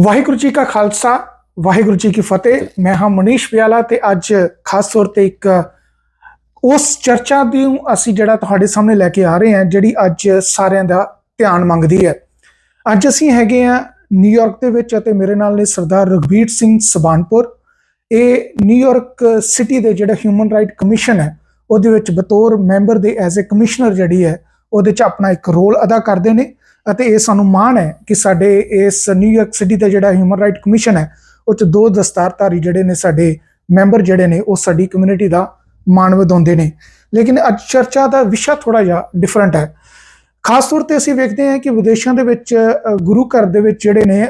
ਵਾਹਿਗੁਰੂ ਜੀ ਕਾ ਖਾਲਸਾ, ਵਾਹਿਗੁਰੂ ਜੀ ਕੀ ਫਤਿਹ। ਮੈਂ ਹਾਂ ਮਨੀਸ਼ ਪਿਆਲਾ ਤੇ ਅੱਜ ਖਾਸ ਤੌਰ ਤੇ ਇੱਕ, ਉਸ ਚਰਚਾ ਦੀ ਅਸੀਂ ਜਿਹੜਾ ਤੁਹਾਡੇ ਸਾਹਮਣੇ ਲੈ ਕੇ ਆ ਰਹੇ ਹਾਂ, ਜਿਹੜੀ ਅੱਜ ਸਾਰਿਆਂ ਦਾ ਧਿਆਨ ਮੰਗਦੀ ਹੈ। ਅੱਜ ਅਸੀਂ ਹੈਗੇ ਆ ਨਿਊਯਾਰਕ ਦੇ ਵਿੱਚ ਅਤੇ ਮੇਰੇ ਨਾਲ ਨੇ ਸਰਦਾਰ ਰਘਬੀਰ ਸਿੰਘ ਸਬਾਨਪੁਰ। ਇਹ ਨਿਊਯਾਰਕ ਸਿਟੀ ਦੇ ਜਿਹੜਾ ਹਿਊਮਨ ਰਾਈਟ ਕਮਿਸ਼ਨ ਹੈ, ਉਹਦੇ ਵਿੱਚ ਬਤੌਰ ਮੈਂਬਰ ਦੇ ਐਜ਼ ਅ ਕਮਿਸ਼ਨਰ ਜਿਹੜੀ ਹੈ, ਉਹਦੇ 'ਚ ਆਪਣਾ ਇੱਕ ਰੋਲ ਅਦਾ ਕਰਦੇ ਨੇ। ਅਤੇ ਇਹ ਸਾਨੂੰ ਮਾਣ ਹੈ ਕਿ ਸਾਡੇ ਇਸ ਨਿਊਯਾਰਕ ਸਿਟੀ ਦਾ ਜਿਹੜਾ ਹਿਊਮਨ ਰਾਈਟ ਕਮਿਸ਼ਨ ਹੈ, ਉਹ 'ਚ ਦੋ ਦਸਤਾਰਧਾਰੀ ਜਿਹੜੇ ਨੇ ਸਾਡੇ ਮੈਂਬਰ ਜਿਹੜੇ ਨੇ, ਉਹ ਸਾਡੀ ਕਮਿਊਨਿਟੀ ਦਾ ਮਾਣ ਵਧਾਉਂਦੇ ਨੇ। ਲੇਕਿਨ ਅੱਜ ਚਰਚਾ ਦਾ ਵਿਸ਼ਾ ਥੋੜਾ ਜਿਹਾ ਡਿਫਰੈਂਟ ਹੈ। ਖਾਸ ਤੌਰ ਤੇ ਅਸੀਂ ਵੇਖਦੇ ਹਾਂ ਕਿ ਵਿਦੇਸ਼ਾਂ ਦੇ ਵਿੱਚ ਗੁਰੂ ਘਰ ਦੇ ਵਿੱਚ ਜਿਹੜੇ ਨੇ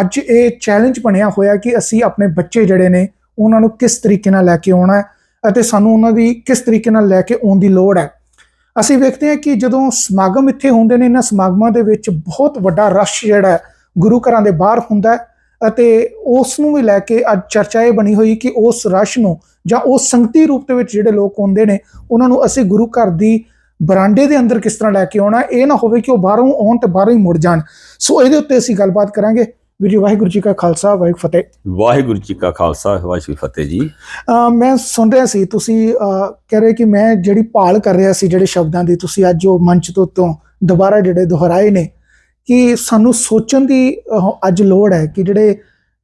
ਅੱਜ ਇਹ ਚੈਲੰਜ ਬਣਿਆ ਹੋਇਆ ਕਿ ਅਸੀਂ ਆਪਣੇ ਬੱਚੇ ਜਿਹੜੇ ਨੇ, ਉਹਨਾਂ ਨੂੰ ਕਿਸ ਤਰੀਕੇ ਨਾਲ ਲੈ ਕੇ ਆਉਣਾ ਹੈ ਅਤੇ ਸਾਨੂੰ ਉਹਨਾਂ ਦੀ ਕਿਸ ਤਰੀਕੇ ਨਾਲ ਲੈ ਕੇ ਆਉਣ ਦੀ ਲੋੜ ਹੈ। ਅਸੀਂ ਵੇਖਦੇ ਹਾਂ ਕਿ ਜਦੋਂ ਸਮਾਗਮ ਇੱਥੇ ਹੁੰਦੇ ਨੇ, ਇਹਨਾਂ ਸਮਾਗਮਾਂ ਦੇ ਵਿੱਚ ਬਹੁਤ ਵੱਡਾ ਰਸ਼ ਜਿਹੜਾ ਗੁਰੂ ਘਰਾਂ ਦੇ ਬਾਹਰ ਹੁੰਦਾ ਅਤੇ ਉਸ ਨੂੰ ਵੀ ਲੈ ਕੇ ਅੱਜ ਚਰਚਾ ਇਹ ਬਣੀ ਹੋਈ ਕਿ ਉਸ ਰਸ਼ ਨੂੰ ਜਾਂ ਉਸ ਸੰਗਤੀ ਰੂਪ ਦੇ ਵਿੱਚ ਜਿਹੜੇ ਲੋਕ ਆਉਂਦੇ ਨੇ, ਉਹਨਾਂ ਨੂੰ ਅਸੀਂ ਗੁਰੂ ਘਰ ਦੀ ਬਰਾਂਡੇ ਦੇ ਅੰਦਰ ਕਿਸ ਤਰ੍ਹਾਂ ਲੈ ਕੇ ਆਉਣਾ, ਇਹ ਨਾ ਹੋਵੇ ਕਿ ਉਹ ਬਾਹਰੋਂ ਆਉਣ ਤੇ ਬਾਹਰੋਂ ਹੀ ਮੁੜ ਜਾਣ। ਸੋ ਇਹਦੇ ਉੱਤੇ ਅਸੀਂ ਗੱਲਬਾਤ ਕਰਾਂਗੇ। ਵੀਰ ਜੀ ਵਾਹਿਗੁਰੂ ਜੀ ਕਾ ਖਾਲਸਾ ਵਾਹਿਗੁਰੂ ਫਤਿਹ। ਵਾਹਿਗੁਰੂ ਜੀ ਕਾ ਖਾਲਸਾ ਵਾਹਿਗੁਰੂ ਫਤਿਹ ਜੀ। ਮੈਂ ਸੁਣ ਰਿਹਾ ਸੀ ਤੁਸੀਂ ਕਹਿ ਰਹੇ ਕਿ ਮੈਂ ਜਿਹੜੀ ਭਾਲ ਕਰ ਰਿਹਾ ਸੀ ਜਿਹੜੇ ਸ਼ਬਦਾਂ ਦੀ ਤੁਸੀਂ ਅੱਜ ਉਹ ਮੰਚ ਤੋਂ ਤੋਂ ਦੁਬਾਰਾ ਜਿਹੜੇ ਦੁਹਰਾਏ ਨੇ ਕਿ ਸਾਨੂੰ ਸੋਚਣ ਦੀ ਅੱਜ ਲੋੜ ਹੈ ਕਿ ਜਿਹੜੇ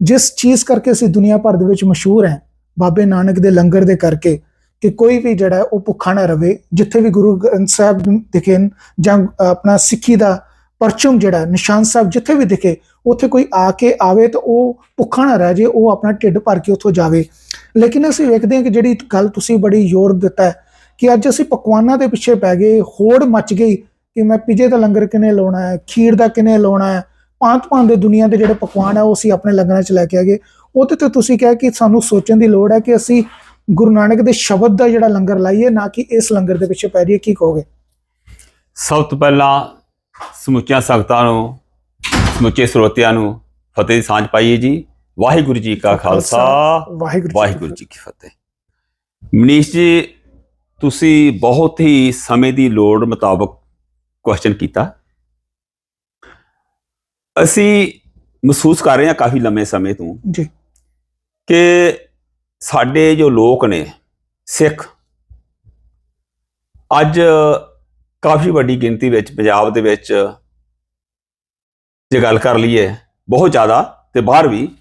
ਜਿਸ ਚੀਜ਼ ਕਰਕੇ ਅਸੀਂ ਦੁਨੀਆ ਭਰ ਦੇ ਵਿੱਚ ਮਸ਼ਹੂਰ ਹੈ ਬਾਬੇ ਨਾਨਕ ਦੇ ਲੰਗਰ ਦੇ ਕਰਕੇ ਕਿ ਕੋਈ ਵੀ ਜਿਹੜਾ ਉਹ ਭੁੱਖਾ ਨਾ ਰਵੇ ਜਿੱਥੇ ਵੀ ਗੁਰੂ ਗ੍ਰੰਥ ਸਾਹਿਬ ਦਿਖੇ ਜਾਂ ਆਪਣਾ ਸਿੱਖੀ ਦਾ ਪਰਚਮ ਜਿਹੜਾ ਨਿਸ਼ਾਨ ਸਾਹਿਬ ਜਿੱਥੇ ਵੀ ਦਿਖੇ, ਉੱਥੇ ਕੋਈ ਆ ਕੇ ਆਵੇ ਤਾਂ ਉਹ ਭੁੱਖਾ ਨਾ ਰਹਿ ਜੇ, ਉਹ ਆਪਣਾ ਢਿੱਡ ਭਰ ਕੇ ਉੱਥੋਂ ਜਾਵੇ। ਲੇਕਿਨ ਅਸੀਂ ਵੇਖਦੇ ਹਾਂ ਕਿ ਜਿਹੜੀ ਗੱਲ ਤੁਸੀਂ ਬੜੀ ਜ਼ੋਰ ਦਿੱਤਾ ਹੈ ਕਿ ਅੱਜ ਅਸੀਂ ਪਕਵਾਨਾਂ ਦੇ ਪਿੱਛੇ ਪੈ ਗਏ, ਹੋੜ ਮੱਚ ਗਈ ਕਿ ਮੈਂ ਪੀਜੇ ਦਾ ਲੰਗਰ ਕਿਨੇ ਲਾਉਣਾ ਹੈ, ਖੀਰ ਦਾ ਕਿਨੇ ਲਾਉਣਾ ਹੈ ਭਾਂਤ ਭਾਂਤ ਦੇ ਦੁਨੀਆ ਦੇ ਜਿਹੜੇ ਪਕਵਾਨ ਹੈ ਉਹ ਅਸੀਂ ਆਪਣੇ ਲੰਗਰਾਂ 'ਚ ਲੈ ਕੇ ਆ ਗਏ। ਉਹਦੇ ਤੇ ਤੁਸੀਂ ਕਿਹਾ ਕਿ ਸਾਨੂੰ ਸੋਚਣ ਦੀ ਲੋੜ ਹੈ ਕਿ ਅਸੀਂ ਗੁਰੂ ਨਾਨਕ ਦੇ ਸ਼ਬਦ ਦਾ ਜਿਹੜਾ ਲੰਗਰ ਲਾਈਏ, ਨਾ ਕਿ ਇਸ ਲੰਗਰ ਦੇ ਪਿੱਛੇ ਪੈ ਜਾਈਏ, ਕੀ ਕਹੋਗੇ? ਸਭ ਤੋਂ ਪਹਿਲਾਂ ਸਮੁੱਚੀਆਂ ਸੰਗਤਾਂ ਨੂੰ ਸਮੁੱਚੇ ਸਰੋਤਿਆਂ ਨੂੰ ਫਤਿਹ ਦੀ ਸਾਂਝ ਪਾਈਏ ਜੀ। ਵਾਹਿਗੁਰੂ ਜੀ ਕਾ ਖਾਲਸਾ ਵਾਹਿਗੁਰੂ ਜੀ ਕੀ ਵਾਹਿਗੁਰੂ ਜੀ ਕੀ ਫਤਿਹ। ਮਨੀਸ਼ ਜੀ ਤੁਸੀਂ ਬਹੁਤ ਹੀ ਸਮੇਂ ਦੀ ਲੋੜ ਮੁਤਾਬਕ ਕੁਐਸਚਨ ਕੀਤਾ। ਅਸੀਂ ਮਹਿਸੂਸ ਕਰ ਰਹੇ ਹਾਂ ਕਾਫੀ ਲੰਮੇ ਸਮੇਂ ਤੋਂ ਜੀ। ਕਿ ਸਾਡੇ ਜੋ ਲੋਕ ਨੇ ਸਿੱਖ ਅੱਜ ਕਾਫੀ ਵੱਡੀ ਗਿਣਤੀ ਵਿੱਚ ਪੰਜਾਬ ਦੇ ਵਿੱਚ ਜੇ ਗੱਲ ਕਰ ਲਈਏ ਬਹੁਤ ਜ਼ਿਆਦਾ ਤੇ ਬਾਹਰ ਵੀ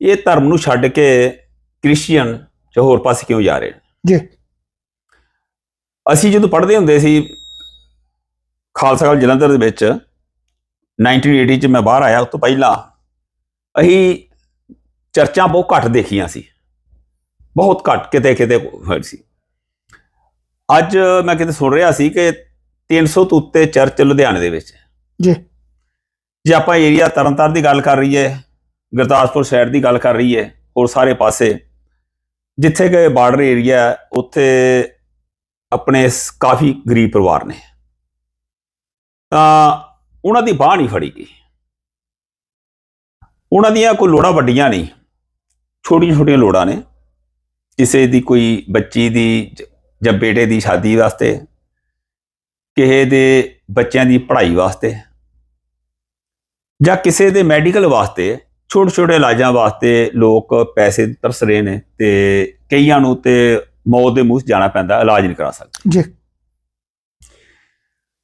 ਇਹ ਧਰਮ ਨੂੰ ਛੱਡ ਕੇ ਕ੍ਰਿਸਚੀਅਨ ਜਾਂ ਹੋਰ ਪਾਸੇ ਕਿਉਂ ਜਾ ਰਹੇ ਜੀ। ਅਸੀਂ ਜਦੋਂ ਪੜ੍ਹਦੇ ਹੁੰਦੇ ਸੀ ਖਾਲਸਾ ਕਾਲਜ ਜਲੰਧਰ ਦੇ ਵਿੱਚ 1980 ਚ ਮੈਂ ਬਾਹਰ ਆਇਆ ਉਸ ਤੋਂ ਪਹਿਲਾਂ ਅਸੀਂ ਚਰਚਾਂ ਬਹੁਤ ਘੱਟ ਦੇਖੀਆਂ ਸੀ। ਬਹੁਤ ਘੱਟ ਕਿਤੇ ਕਿਤੇ ਹੋਈ ਸੀ। ਅੱਜ ਮੈਂ ਕਿਤੇ ਸੁਣ ਰਿਹਾ ਸੀ ਕਿ 300 ਤੋਂ ਉੱਤੇ ਚਰਚ ਲੁਧਿਆਣੇ ਦੇ ਵਿੱਚ। ਹੈ। ਜੀ। ਜੇ ਆਪਾਂ ਏਰੀਆ ਤਰਨਤਾਰਨ ਦੀ ਗੱਲ ਕਰ ਰਹੀਏ ਗੁਰਦਾਸਪੁਰ ਸਾਈਡ ਦੀ ਗੱਲ ਕਰ ਰਹੀਏ ਹੋਰ ਸਾਰੇ ਪਾਸੇ ਜਿੱਥੇ ਕਿ ਬਾਰਡਰ ਏਰੀਆ ਹੈ, ਉੱਥੇ ਆਪਣੇ ਕਾਫੀ ਗਰੀਬ ਪਰਿਵਾਰ ਨੇ। ਤਾਂ ਉਹਨਾਂ ਦੀ ਬਾਹ ਨਹੀਂ ਫੜੀ ਗਈ। ਉਹਨਾਂ ਦੀਆਂ ਕੋਈ ਲੋੜਾਂ ਵੱਡੀਆਂ ਨਹੀਂ ਛੋਟੀਆਂ ਛੋਟੀਆਂ ਲੋੜਾਂ ਨੇ। ਕਿਸੇ ਦੀ ਕੋਈ ਬੱਚੀ ਦੀ ਜਾਂ ਬੇਟੇ ਦੀ ਸ਼ਾਦੀ ਵਾਸਤੇ ਕਿਸੇ ਦੇ ਬੱਚਿਆਂ ਦੀ ਪੜ੍ਹਾਈ ਵਾਸਤੇ ਜਾਂ ਕਿਸੇ ਦੇ ਮੈਡੀਕਲ ਵਾਸਤੇ ਛੋਟੇ ਛੋਟੇ ਇਲਾਜਾਂ ਵਾਸਤੇ ਲੋਕ ਪੈਸੇ ਤਰਸ ਰਹੇ ਨੇ ਤੇ ਕਈਆਂ ਨੂੰ ਤੇ ਮੌਤ ਦੇ ਮੂੰਹ ਜਾਣਾ ਪੈਂਦਾ ਇਲਾਜ ਨਹੀਂ ਕਰਾ ਸਕਦੇ। ਜੀ।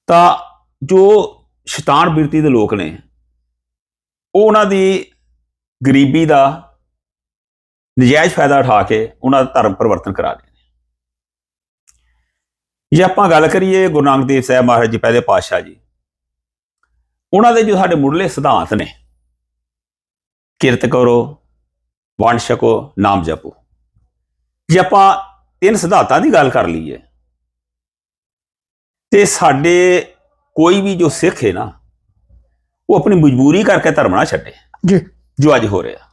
ਤਾਂ ਜੋ ਸ਼ੈਤਾਨ ਬਿਰਤੀ ਦੇ ਲੋਕ ਨੇ ਉਹ ਉਹਨਾਂ ਦੀ ਗਰੀਬੀ ਦਾ ਨਜਾਇਜ਼ ਫਾਇਦਾ ਉਠਾ ਕੇ ਉਹਨਾਂ ਦਾ ਧਰਮ ਪਰਿਵਰਤਨ ਕਰਾ ਨੇ ਜੇ ਆਪਾਂ ਗੱਲ ਕਰੀਏ ਗੁਰੂ ਨਾਨਕ ਦੇਵ ਸਾਹਿਬ ਮਹਾਰਾਜ ਜੀ ਪਹਿਲੇ ਪਾਤਸ਼ਾਹ ਜੀ ਉਹਨਾਂ ਦੇ ਜੋ ਸਾਡੇ ਮੁੱਢਲੇ ਸਿਧਾਂਤ ਨੇ ਕਿਰਤ ਕਰੋ ਵੰਡ ਛਕੋ ਨਾਮ ਜਪੋ। ਜੇ ਆਪਾਂ ਤਿੰਨ ਸਿਧਾਂਤਾਂ ਦੀ ਗੱਲ ਕਰ ਲਈਏ ਤੇ ਸਾਡੇ ਕੋਈ ਵੀ ਜੋ ਸਿੱਖ ਹੈ ਨਾ ਉਹ ਆਪਣੀ ਮਜਬੂਰੀ ਕਰਕੇ ਧਰਮ ਨਾ ਛੱਡੇ ਜੀ। ਜੋ ਅੱਜ ਹੋ ਰਿਹਾ।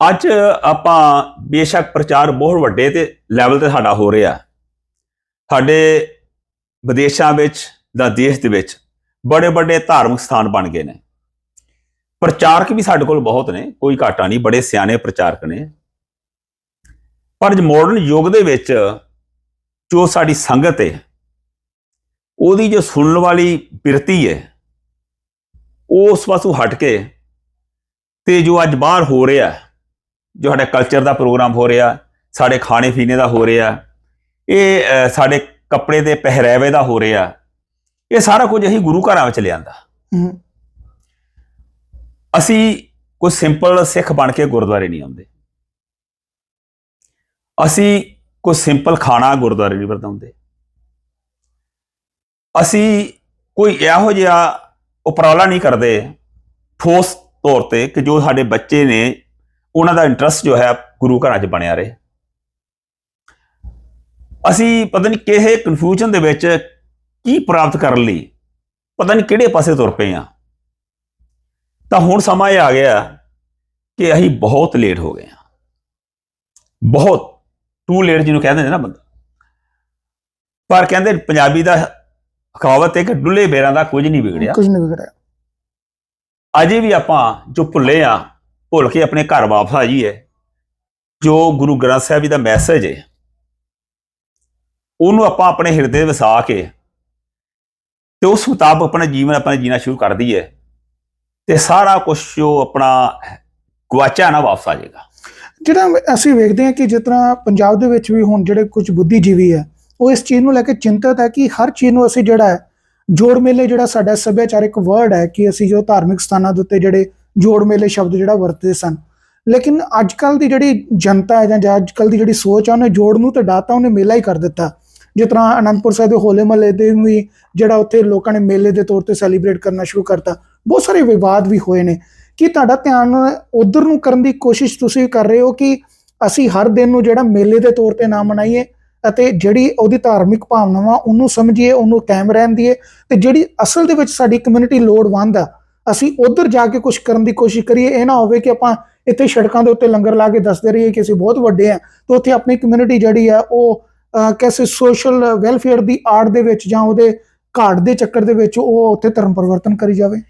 ਅੱਜ ਆਪਾਂ ਬੇਸ਼ੱਕ ਪ੍ਰਚਾਰ ਬਹੁਤ ਵੱਡੇ ਤੇ ਲੈਵਲ ਤੇ ਸਾਡਾ ਹੋ ਰਿਹਾ। ਸਾਡੇ ਵਿਦੇਸ਼ਾਂ ਵਿੱਚ ਦਾ ਦੇਸ਼ ਦੇ ਵਿੱਚ ਬੜੇ ਵੱਡੇ ਧਾਰਮਿਕ ਸਥਾਨ ਬਣ ਗਏ ਨੇ। ਪ੍ਰਚਾਰਕ ਵੀ ਸਾਡੇ ਕੋਲ ਬਹੁਤ ਨੇ, ਕੋਈ ਘਾਟਾ ਨਹੀਂ, ਬੜੇ ਸਿਆਣੇ ਪ੍ਰਚਾਰਕ ਨੇ। ਪਰ ਅੱਜ ਮਾਡਰਨ ਯੁੱਗ ਦੇ ਵਿੱਚ ਜੋ ਸਾਡੀ ਸੰਗਤ ਹੈ, ਉਹਦੀ ਜੋ ਸੁਣਨ ਵਾਲੀ ਬਿਰਤੀ ਹੈ ਉਸ ਪਾਸੋਂ ਹਟ ਕੇ ਤੇ ਜੋ ਅੱਜ ਬਾਹਰ ਹੋ ਰਿਹਾ ਜੋ ਸਾਡੇ ਕਲਚਰ ਦਾ ਪ੍ਰੋਗਰਾਮ ਹੋ ਰਿਹਾ ਸਾਡੇ ਖਾਣੇ ਪੀਣੇ ਦਾ ਹੋ ਰਿਹਾ ਇਹ ਸਾਡੇ ਕੱਪੜੇ ਦੇ ਪਹਿਰਾਵੇ ਦਾ ਹੋ ਰਿਹਾ ਇਹ ਸਾਰਾ ਕੁਝ ਅਸੀਂ ਗੁਰੂ ਘਰਾਂ ਵਿੱਚ ਲਿਆਂਦਾ। ਅਸੀਂ ਕੋਈ ਸਿੰਪਲ ਸਿੱਖ ਬਣ ਕੇ ਗੁਰਦੁਆਰੇ ਨਹੀਂ ਆਉਂਦੇ। ਅਸੀਂ ਕੋਈ ਸਿੰਪਲ ਖਾਣਾ ਗੁਰਦੁਆਰੇ ਨਹੀਂ ਵਰਤਾਉਂਦੇ। ਅਸੀਂ ਕੋਈ ਇਹੋ ਜਿਹਾ ਉਪਰਾਲਾ ਨਹੀਂ ਕਰਦੇ। ਠੋਸ ਤੌਰ ਤੇ ਕਿ ਜੋ ਸਾਡੇ ਬੱਚੇ ਨੇ ਉਹਨਾਂ ਦਾ ਇੰਟਰਸਟ ਜੋ ਹੈ ਗੁਰੂ ਘਰਾਂ 'ਚ ਬਣਿਆ ਰਹੇ। ਅਸੀਂ ਪਤਾ ਨਹੀਂ ਕਿਹੇ ਕਨਫਿਊਜ਼ਨ ਦੇ ਵਿੱਚ ਕੀ ਪ੍ਰਾਪਤ ਕਰਨ ਲਈ ਪਤਾ ਨਹੀਂ ਕਿਹੜੇ ਪਾਸੇ ਤੁਰ ਪਏ ਆ ਤਾਂ ਹੁਣ ਸਮਾਂ ਇਹ ਆ ਗਿਆ ਕਿ ਅਸੀਂ ਬਹੁਤ ਲੇਟ ਹੋ ਗਏ ਹਾਂ। ਬਹੁਤ ਟੂ ਲੇਟ ਜਿਹਨੂੰ ਕਹਿੰਦੇ ਨੇ ਨਾ ਬੰਦਾ। ਪਰ ਕਹਿੰਦੇ ਪੰਜਾਬੀ ਦਾ ਕਹਾਵਤ ਹੈ ਕਿ ਡੁੱਲੇ ਬੇਰਾਂ ਦਾ ਕੁਝ ਨਹੀਂ ਵਿਗੜਿਆ। ਕੁਝ ਨਹੀਂ ਵਿਗੜਿਆ। ਅਜੇ ਵੀ ਆਪਾਂ ਜੋ ਭੁੱਲੇ ਆ ਭੁੱਲ ਕੇ ਆਪਣੇ ਘਰ ਵਾਪਸ ਆ ਜਾਈਏ। ਜੋ ਗੁਰੂ ਗ੍ਰੰਥ ਸਾਹਿਬ ਜੀ ਦਾ ਮੈਸੇਜ ਹੈ ਉਹਨੂੰ ਆਪਾਂ ਆਪਣੇ ਹਿਰਦੇ ਵਸਾ ਕੇ ਤੇ ਉਸ ਮੁਤਾਬਕ ਆਪਣਾ ਜੀਵਨ ਆਪਣਾ ਜੀਣਾ ਸ਼ੁਰੂ ਕਰ ਦਈਏ ਤੇ ਸਾਰਾ ਕੁਝ ਜੋ ਆਪਣਾ ਗਵਾਚਾ ਨਾ ਵਾਪਸ ਆ ਜਾਏਗਾ। ਜਿਹੜਾ ਅਸੀਂ ਵੇਖਦੇ ਹਾਂ ਕਿ ਜਿਸ ਤਰ੍ਹਾਂ ਪੰਜਾਬ ਦੇ ਵਿੱਚ ਵੀ ਹੁਣ ਜਿਹੜੇ ਕੁਝ ਬੁੱਧੀਜੀਵੀ ਹੈ, ਉਹ ਇਸ ਚੀਜ਼ ਨੂੰ ਲੈ ਕੇ ਚਿੰਤਤ ਹੈ ਕਿ ਹਰ ਚੀਜ਼ ਨੂੰ ਅਸੀਂ ਜਿਹੜਾ ਹੈ ਜੋੜ ਮੇਲੇ ਜਿਹੜਾ ਸਾਡਾ ਸੱਭਿਆਚਾਰਕ ਵਰਡ ਹੈ ਕਿ ਅਸੀਂ ਜੋ ਧਾਰਮਿਕ ਸਥਾਨਾਂ ਦੇ ਉੱਤੇ ਜਿਹੜੇ ਜੋੜ ਮੇਲੇ ਸ਼ਬਦ ਜਿਹੜਾ ਵਰਤਦੇ ਸਨ। ਲੇਕਿਨ ਅੱਜ ਕੱਲ ਦੀ ਜਿਹੜੀ ਜਨਤਾ ਹੈ ਜਾਂ ਅੱਜ ਕੱਲ ਦੀ ਜਿਹੜੀ ਸੋਚ ਆ, ਉਹਨੇ ਜੋੜ ਨੂੰ ਤੇ ਡਾਤਾ, ਉਹਨੇ ਮੇਲਾ ਹੀ ਕਰ ਦਿੱਤਾ। ਜਿਸ ਤਰ੍ਹਾਂ ਅਨੰਦਪੁਰ ਸਾਹਿਬ ਦੇ ਹੋਲੇ ਮਹੱਲੇ ਦੇ ਵੀ ਜਿਹੜਾ ਉੱਥੇ ਲੋਕਾਂ ਨੇ ਮੇਲੇ ਦੇ ਤੌਰ ਤੇ ਸੈਲੀਬ੍ਰੇਟ ਕਰਨਾ ਸ਼ੁਰੂ ਕਰਤਾ, ਬਹੁਤ ਸਾਰੇ ਵਿਵਾਦ ਵੀ ਹੋਏ ਨੇ। ਕੀ ਤੁਹਾਡਾ ਧਿਆਨ ਉਧਰ ਨੂੰ ਕਰਨ ਦੀ ਕੋਸ਼ਿਸ਼ ਤੁਸੀਂ ਕਰ ਰਹੇ ਹੋ ਕਿ ਅਸੀਂ ਹਰ ਦਿਨ ਨੂੰ ਜਿਹੜਾ ਮੇਲੇ ਦੇ ਤੌਰ ਤੇ ਨਾ ਮਨਾਈਏ ਅਤੇ ਜਿਹੜੀ ਉਹਦੀ ਧਾਰਮਿਕ ਭਾਵਨਾਵਾਂ ਉਹਨੂੰ ਸਮਝੀਏ, ਉਹਨੂੰ ਕਾਇਮ ਰਹਿਣ ਦੀਏ ਤੇ ਜਿਹੜੀ ਅਸਲ ਦੇ ਵਿੱਚ ਸਾਡੀ ਕਮਿਊਨਿਟੀ ਲੋੜਵੰਦ ਆ ਅਸੀਂ ਉਧਰ ਜਾ ਕੇ ਕੁਝ ਕਰਨ ਦੀ ਕੋਸ਼ਿਸ਼ ਕਰੀਏ ਇਹ ਨਾ ਹੋਵੇ ਕਿ ਆਪਾਂ ਇੱਥੇ ਸੜਕਾਂ ਦੇ ਉੱਤੇ ਲੰਗਰ ਲਾ ਕੇ ਦੱਸਦੇ ਰਹੀਏ ਕਿ ਅਸੀਂ ਬਹੁਤ ਵੱਡੇ ਆ ਤੇ ਉੱਥੇ ਆਪਣੀ ਕਮਿਊਨਿਟੀ ਜਿਹੜੀ ਆ ਉਹ ਕਿਸੇ ਸੋਸ਼ਲ ਵੈਲਫੇਅਰ ਦੀ ਆੜ ਦੇ ਵਿੱਚ ਜਾਂ ਉਹਦੇ ਘਾਟ ਦੇ ਚੱਕਰ ਦੇ ਵਿੱਚ ਉਹ ਉੱਥੇ ਧਰਮ ਪਰਿਵਰਤਨ ਕਰੀ ਜਾਵੇ।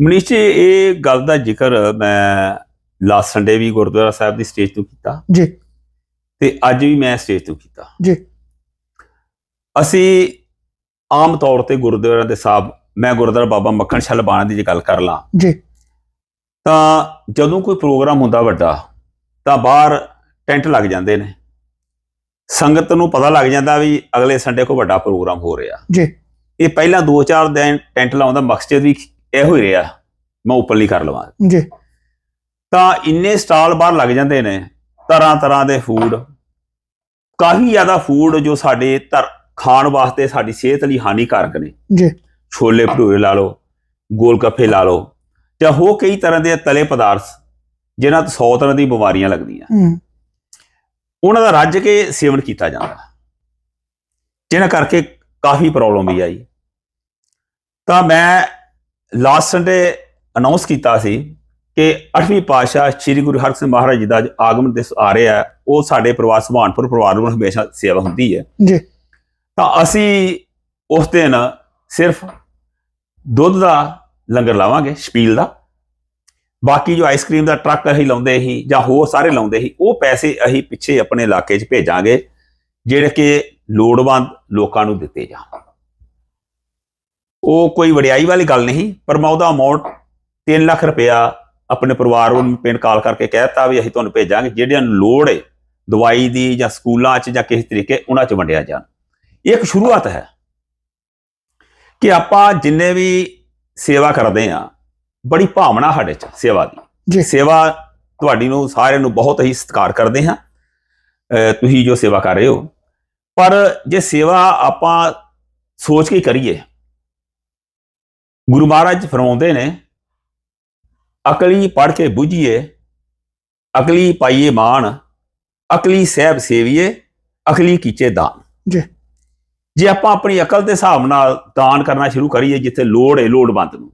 ਮਨੀਸ਼ ਜੀ ਇਹ ਗੱਲ ਦਾ ਜ਼ਿਕਰ ਮੈਂ ਲਾਸਟ ਸੰਡੇ ਵੀ ਗੁਰਦੁਆਰਾ ਸਾਹਿਬ ਦੀ ਸਟੇਜ ਤੋਂ ਕੀਤਾ। ਜੀ। ਤੇ ਅੱਜ ਵੀ ਮੈਂ ਸਟੇਜ ਤੋਂ ਕੀਤਾ। ਜੀ। ਅਸੀਂ ਆਮ ਤੌਰ ਤੇ ਗੁਰਦੁਆਰਿਆਂ ਦੇ ਸਾਹਿਬ ਮੈਂ ਗੁਰਦੁਆਰਾ ਬਾਬਾ ਮੱਖਣ ਸ਼ਾਹ ਲਬਾਣਾ ਦੀ ਜੇ ਗੱਲ ਕਰ ਲਾਂ। ਜੀ। ਤਾਂ ਜਦੋਂ ਕੋਈ ਪ੍ਰੋਗਰਾਮ ਹੁੰਦਾ ਵੱਡਾ ਤਾਂ ਬਾਹਰ ਟੈਂਟ ਲੱਗ ਜਾਂਦੇ ਨੇ। ਸੰਗਤ ਨੂੰ ਪਤਾ ਲੱਗ ਜਾਂਦਾ ਵੀ ਅਗਲੇ ਸੰਡੇ ਕੋ ਵੱਡਾ ਪ੍ਰੋਗਰਾਮ ਹੋ ਰਿਹਾ। ਜੀ। ਇਹ ਪਹਿਲਾਂ 2-4 ਦਿਨ ਟੈਂਟ ਲਾਉਣ ਦਾ ਮਕਸਦ ਵੀ ਇਹੋ ਹੀ ਰਿਹਾ। ਮੈਂ ਉੱਪਰਲੀ ਕਰ ਲਵਾਂ। ਜੀ। ਤਾਂ ਇੰਨੇ ਸਟਾਲ ਬਾਹਰ ਲੱਗ ਜਾਂਦੇ ਨੇ ਤਰ੍ਹਾਂ ਤਰ੍ਹਾਂ ਦੇ ਫੂਡ। ਕਾਫੀ ਜ਼ਿਆਦਾ ਫੂਡ ਜੋ ਸਾਡੇ ਖਾਣ ਵਾਸਤੇ ਸਾਡੀ ਸਿਹਤ ਲਈ ਹਾਨੀਕਾਰਕ ਨੇ। ਜੀ। ਛੋਲੇ ਭਟੂਰੇ ਲਾ ਲਓ ਗੋਲ ਗੱਪੇ ਲਾ ਲਓ ਜਾਂ ਹੋ ਕਈ ਤਰ੍ਹਾਂ ਦੇ ਤਲੇ ਪਦਾਰਥ ਜਿਨ੍ਹਾਂ ਤੋਂ 100 ਤਰ੍ਹਾਂ ਦੀ ਬਿਮਾਰੀਆਂ ਲੱਗਦੀਆਂ। ਉਹਨਾਂ ਦਾ ਰੱਜ ਕੇ ਸੇਵਨ ਕੀਤਾ ਜਾਂਦਾ ਜਿਹਨਾਂ ਕਰਕੇ ਕਾਫੀ ਪ੍ਰੋਬਲਮ ਵੀ ਆਈ। ਤਾਂ ਮੈਂ ਲਾਸਟ ਸੰਡੇ ਅਨਾਉਂਸ ਕੀਤਾ ਸੀ ਕਿ 8ਵੀਂ ਪਾਤਸ਼ਾਹ ਸ੍ਰੀ ਗੁਰੂ ਹਰਗੋਬਿੰਦ ਮਹਾਰਾਜ ਜੀ ਦਾ ਆਗਮਨ ਦਿਵਸ ਆ ਰਿਹਾ ਹੈ, ਉਹ ਸਾਡੇ ਪਰਿਵਾਰ ਸੁਭਾਨਪੁਰ ਪਰਿਵਾਰ ਨੂੰ ਹਮੇਸ਼ਾ ਸੇਵਾ ਹੁੰਦੀ ਹੈ। ਜੀ। ਤਾਂ ਅਸੀਂ ਉਸ ਦਿਨ ਸਿਰਫ ਦੁੱਧ ਦਾ ਲੰਗਰ ਲਾਵਾਂਗੇ, ਸ਼ਪੀਲ ਦਾ। ਬਾਕੀ ਜੋ ਆਈਸਕ੍ਰੀਮ ਦਾ ਟਰੱਕ ਅਸੀਂ ਲਾਉਂਦੇ ਸੀ ਜਾਂ ਹੋਰ ਸਾਰੇ ਲਾਉਂਦੇ ਸੀ, ਉਹ ਪੈਸੇ ਅਸੀਂ ਪਿੱਛੇ ਆਪਣੇ ਇਲਾਕੇ 'ਚ ਭੇਜਾਂਗੇ, ਜਿਹੜੇ ਕਿ ਲੋੜਵੰਦ ਲੋਕਾਂ ਨੂੰ ਦਿੱਤੇ ਜਾਣ। ਉਹ ਕੋਈ ਵਡਿਆਈ ਵਾਲੀ ਗੱਲ ਨਹੀਂ, ਪਰ ਮੈਂ ਉਹਦਾ ਅਮਾਉਂਟ 3 ਲੱਖ ਰੁਪਇਆ ਆਪਣੇ ਪਰਿਵਾਰ ਨੂੰ ਪਿੰਡ ਕਾਲ ਕਰਕੇ ਕਹਿਤਾ ਵੀ ਅਸੀਂ ਤੁਹਾਨੂੰ ਭੇਜਾਂਗੇ, ਜਿਹੜਿਆਂ ਨੂੰ ਲੋੜ ਹੈ ਦਵਾਈ ਦੀ ਜਾਂ ਸਕੂਲਾਂ 'ਚ ਜਾਂ ਕਿਸੇ ਤਰੀਕੇ ਉਹਨਾਂ 'ਚ ਵੰਡਿਆ ਜਾਣ। ਇਹ ਇੱਕ ਸ਼ੁਰੂਆਤ ਹੈ। ਕਿ ਆਪਾਂ ਜਿੰਨੇ ਵੀ ਸੇਵਾ ਕਰਦੇ ਆ ਬੜੀ ਭਾਵਨਾ ਸਾਡੇ 'ਚ ਸੇਵਾ ਦੀ। ਜੀ। ਸੇਵਾ ਤੁਹਾਡੀ ਨੂੰ ਸਾਰਿਆਂ ਨੂੰ ਬਹੁਤ ਹੀ ਸਤਿਕਾਰ ਕਰਦੇ ਹਾਂ। ਤੁਸੀਂ ਜੋ ਸੇਵਾ ਕਰ ਰਹੇ ਹੋ। ਪਰ ਜੇ ਸੇਵਾ ਆਪਾਂ ਸੋਚ ਕੇ ਕਰੀਏ ਗੁਰੂ ਮਹਾਰਾਜ ਫਰਮਾਉਂਦੇ ਨੇ ਅਕਲੀ ਪੜ ਕੇ ਬੁਝੀਏ ਅਕਲੀ ਪਾਈਏ ਮਾਨ ਅਕਲੀ ਸਹਿਬ ਸੇਵੀਏ ਅਕਲੀ ਕੀਚੇ ਦਾਨ। ਜੀ। ਜੇ ਆਪਾਂ ਆਪਣੀ ਅਕਲ ਦੇ ਹਿਸਾਬ ਨਾਲ ਦਾਨ ਕਰਨਾ ਸ਼ੁਰੂ ਕਰੀਏ, ਜਿੱਥੇ ਲੋੜ ਹੈ ਲੋੜਵੰਦ ਨੂੰ,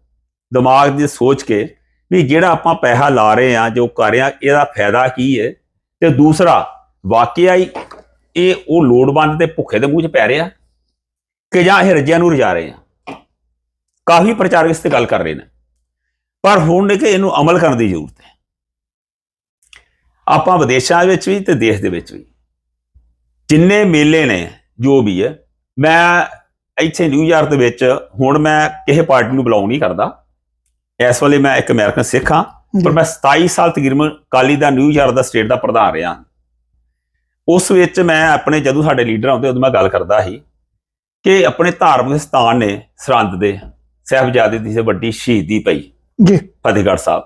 ਦਿਮਾਗ ਦੀ ਸੋਚ ਕੇ ਵੀ ਜਿਹੜਾ ਆਪਾਂ ਪੈਸਾ ਲਾ ਰਹੇ ਆ ਜੋ ਕਰ ਰਹੇ ਆ ਇਹਦਾ ਫਾਇਦਾ ਕੀ ਹੈ ਤੇ ਦੂਸਰਾ, ਵਾਕਿਆ ਹੀ ਇਹ ਉਹ ਲੋੜਵੰਦ ਤੇ ਭੁੱਖੇ ਦੇ ਮੂੰਹ 'ਚ ਪੈ ਰਿਹਾ ਕਿ ਜਾਂ ਇਹ ਰੱਜਿਆਂ ਨੂੰ ਰਜਾ ਰਹੇ ਆ ਕਾਫੀ ਪ੍ਰਚਾਰਕ ਇਸ ਤੇ ਗੱਲ ਕਰ ਰਹੇ ਨੇ। ਪਰ ਹੁਣ ਨੇ ਕਿ ਇਹਨੂੰ ਅਮਲ ਕਰਨ ਦੀ ਜ਼ਰੂਰਤ ਹੈ। ਆਪਾਂ ਵਿਦੇਸ਼ਾਂ ਵਿੱਚ ਵੀ ਤੇ ਦੇਸ਼ ਦੇ ਵਿੱਚ ਵੀ ਜਿੰਨੇ ਮੇਲੇ ਨੇ, ਜੋ ਵੀ ਹੈ ਮੈਂ ਇੱਥੇ ਨਿਊਯਾਰਕ ਦੇ ਵਿੱਚ ਹੁਣ ਮੈਂ ਕਿਸੇ ਪਾਰਟੀ ਨੂੰ ਬਿਲੋਂਗ ਨਹੀਂ ਕਰਦਾ। ਇਸ ਵੇਲੇ ਮੈਂ ਇੱਕ ਅਮਰੀਕਨ ਸਿੱਖ ਹਾਂ ਪਰ ਮੈਂ 27 ਸਾਲ ਤਕਰੀਬਨ ਕਾਲੀ ਦਾ ਨਿਊਯਾਰਕ ਦਾ ਸਟੇਟ ਦਾ ਪ੍ਰਧਾਨ ਰਿਹਾ। ਉਸ ਵਿੱਚ ਮੈਂ ਆਪਣੇ ਜਦੋਂ ਸਾਡੇ ਲੀਡਰ ਆਉਂਦੇ ਉਦੋਂ ਮੈਂ ਗੱਲ ਕਰਦਾ ਸੀ ਕਿ ਆਪਣੇ ਧਾਰਮਿਕ ਸਥਾਨ ਨੇ ਸਰਹੰਦ ਦੇ ਸਾਹਿਬਜ਼ਾਦੇ ਦੀ ਸੇ ਵੱਡੀ ਸ਼ਹੀਦੀ ਪਈ ਜੀ। ਫਤਿਹਗੜ੍ਹ ਸਾਹਿਬ।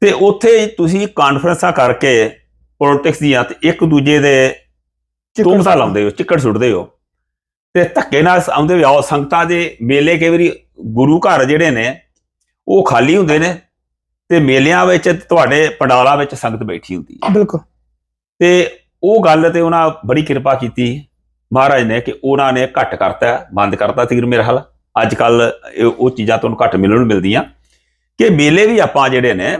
ਤੇ ਉੱਥੇ ਤੁਸੀਂ ਕਾਨਫਰੰਸਾਂ ਕਰਕੇ ਪੋਲਿਟਿਕਸ ਦੀਆਂ ਤੇ ਇੱਕ ਦੂਜੇ ਦੇ ਤੁਮਤਾ ਲਾਉਂਦੇ ਹੋ ਚਿੱਕੜ ਸੁੱਟਦੇ ਹੋ। ਤੇ ਧੱਕੇ ਨਾਲ ਆਉਂਦੇ ਆਓ ਸੰਗਤਾਂ ਦੇ ਮੇਲੇ ਕਈ ਵਾਰੀ ਗੁਰੂ ਘਰ ਜਿਹੜੇ ਨੇ ਉਹ ਖਾਲੀ ਹੁੰਦੇ ਨੇ ਤੇ ਮੇਲਿਆਂ ਵਿੱਚ ਤੁਹਾਡੇ ਪੰਡਾਲਾਂ ਵਿੱਚ ਸੰਗਤ ਬੈਠੀ ਹੁੰਦੀ ਹੈ। ਬਿਲਕੁਲ। ਤੇ ਉਹ ਗੱਲ ਤੇ ਉਹਨਾਂ ਬੜੀ ਕਿਰਪਾ ਕੀਤੀ ਮਹਾਰਾਜ ਨੇ ਕਿ ਉਹਨਾਂ ਨੇ ਘੱਟ ਕਰਤਾ ਬੰਦ ਕਰਤਾ ਤੀਰ ਮੇਰੇ ਹਾਲ ਅੱਜ ਕੱਲ ਉਹ ਚੀਜ਼ਾਂ ਤੁਹਾਨੂੰ ਘੱਟ ਮਿਲਣ ਨੂੰ ਮਿਲਦੀਆਂ। ਕਿ ਮੇਲੇ ਵੀ ਆਪਾਂ ਜਿਹੜੇ ਨੇ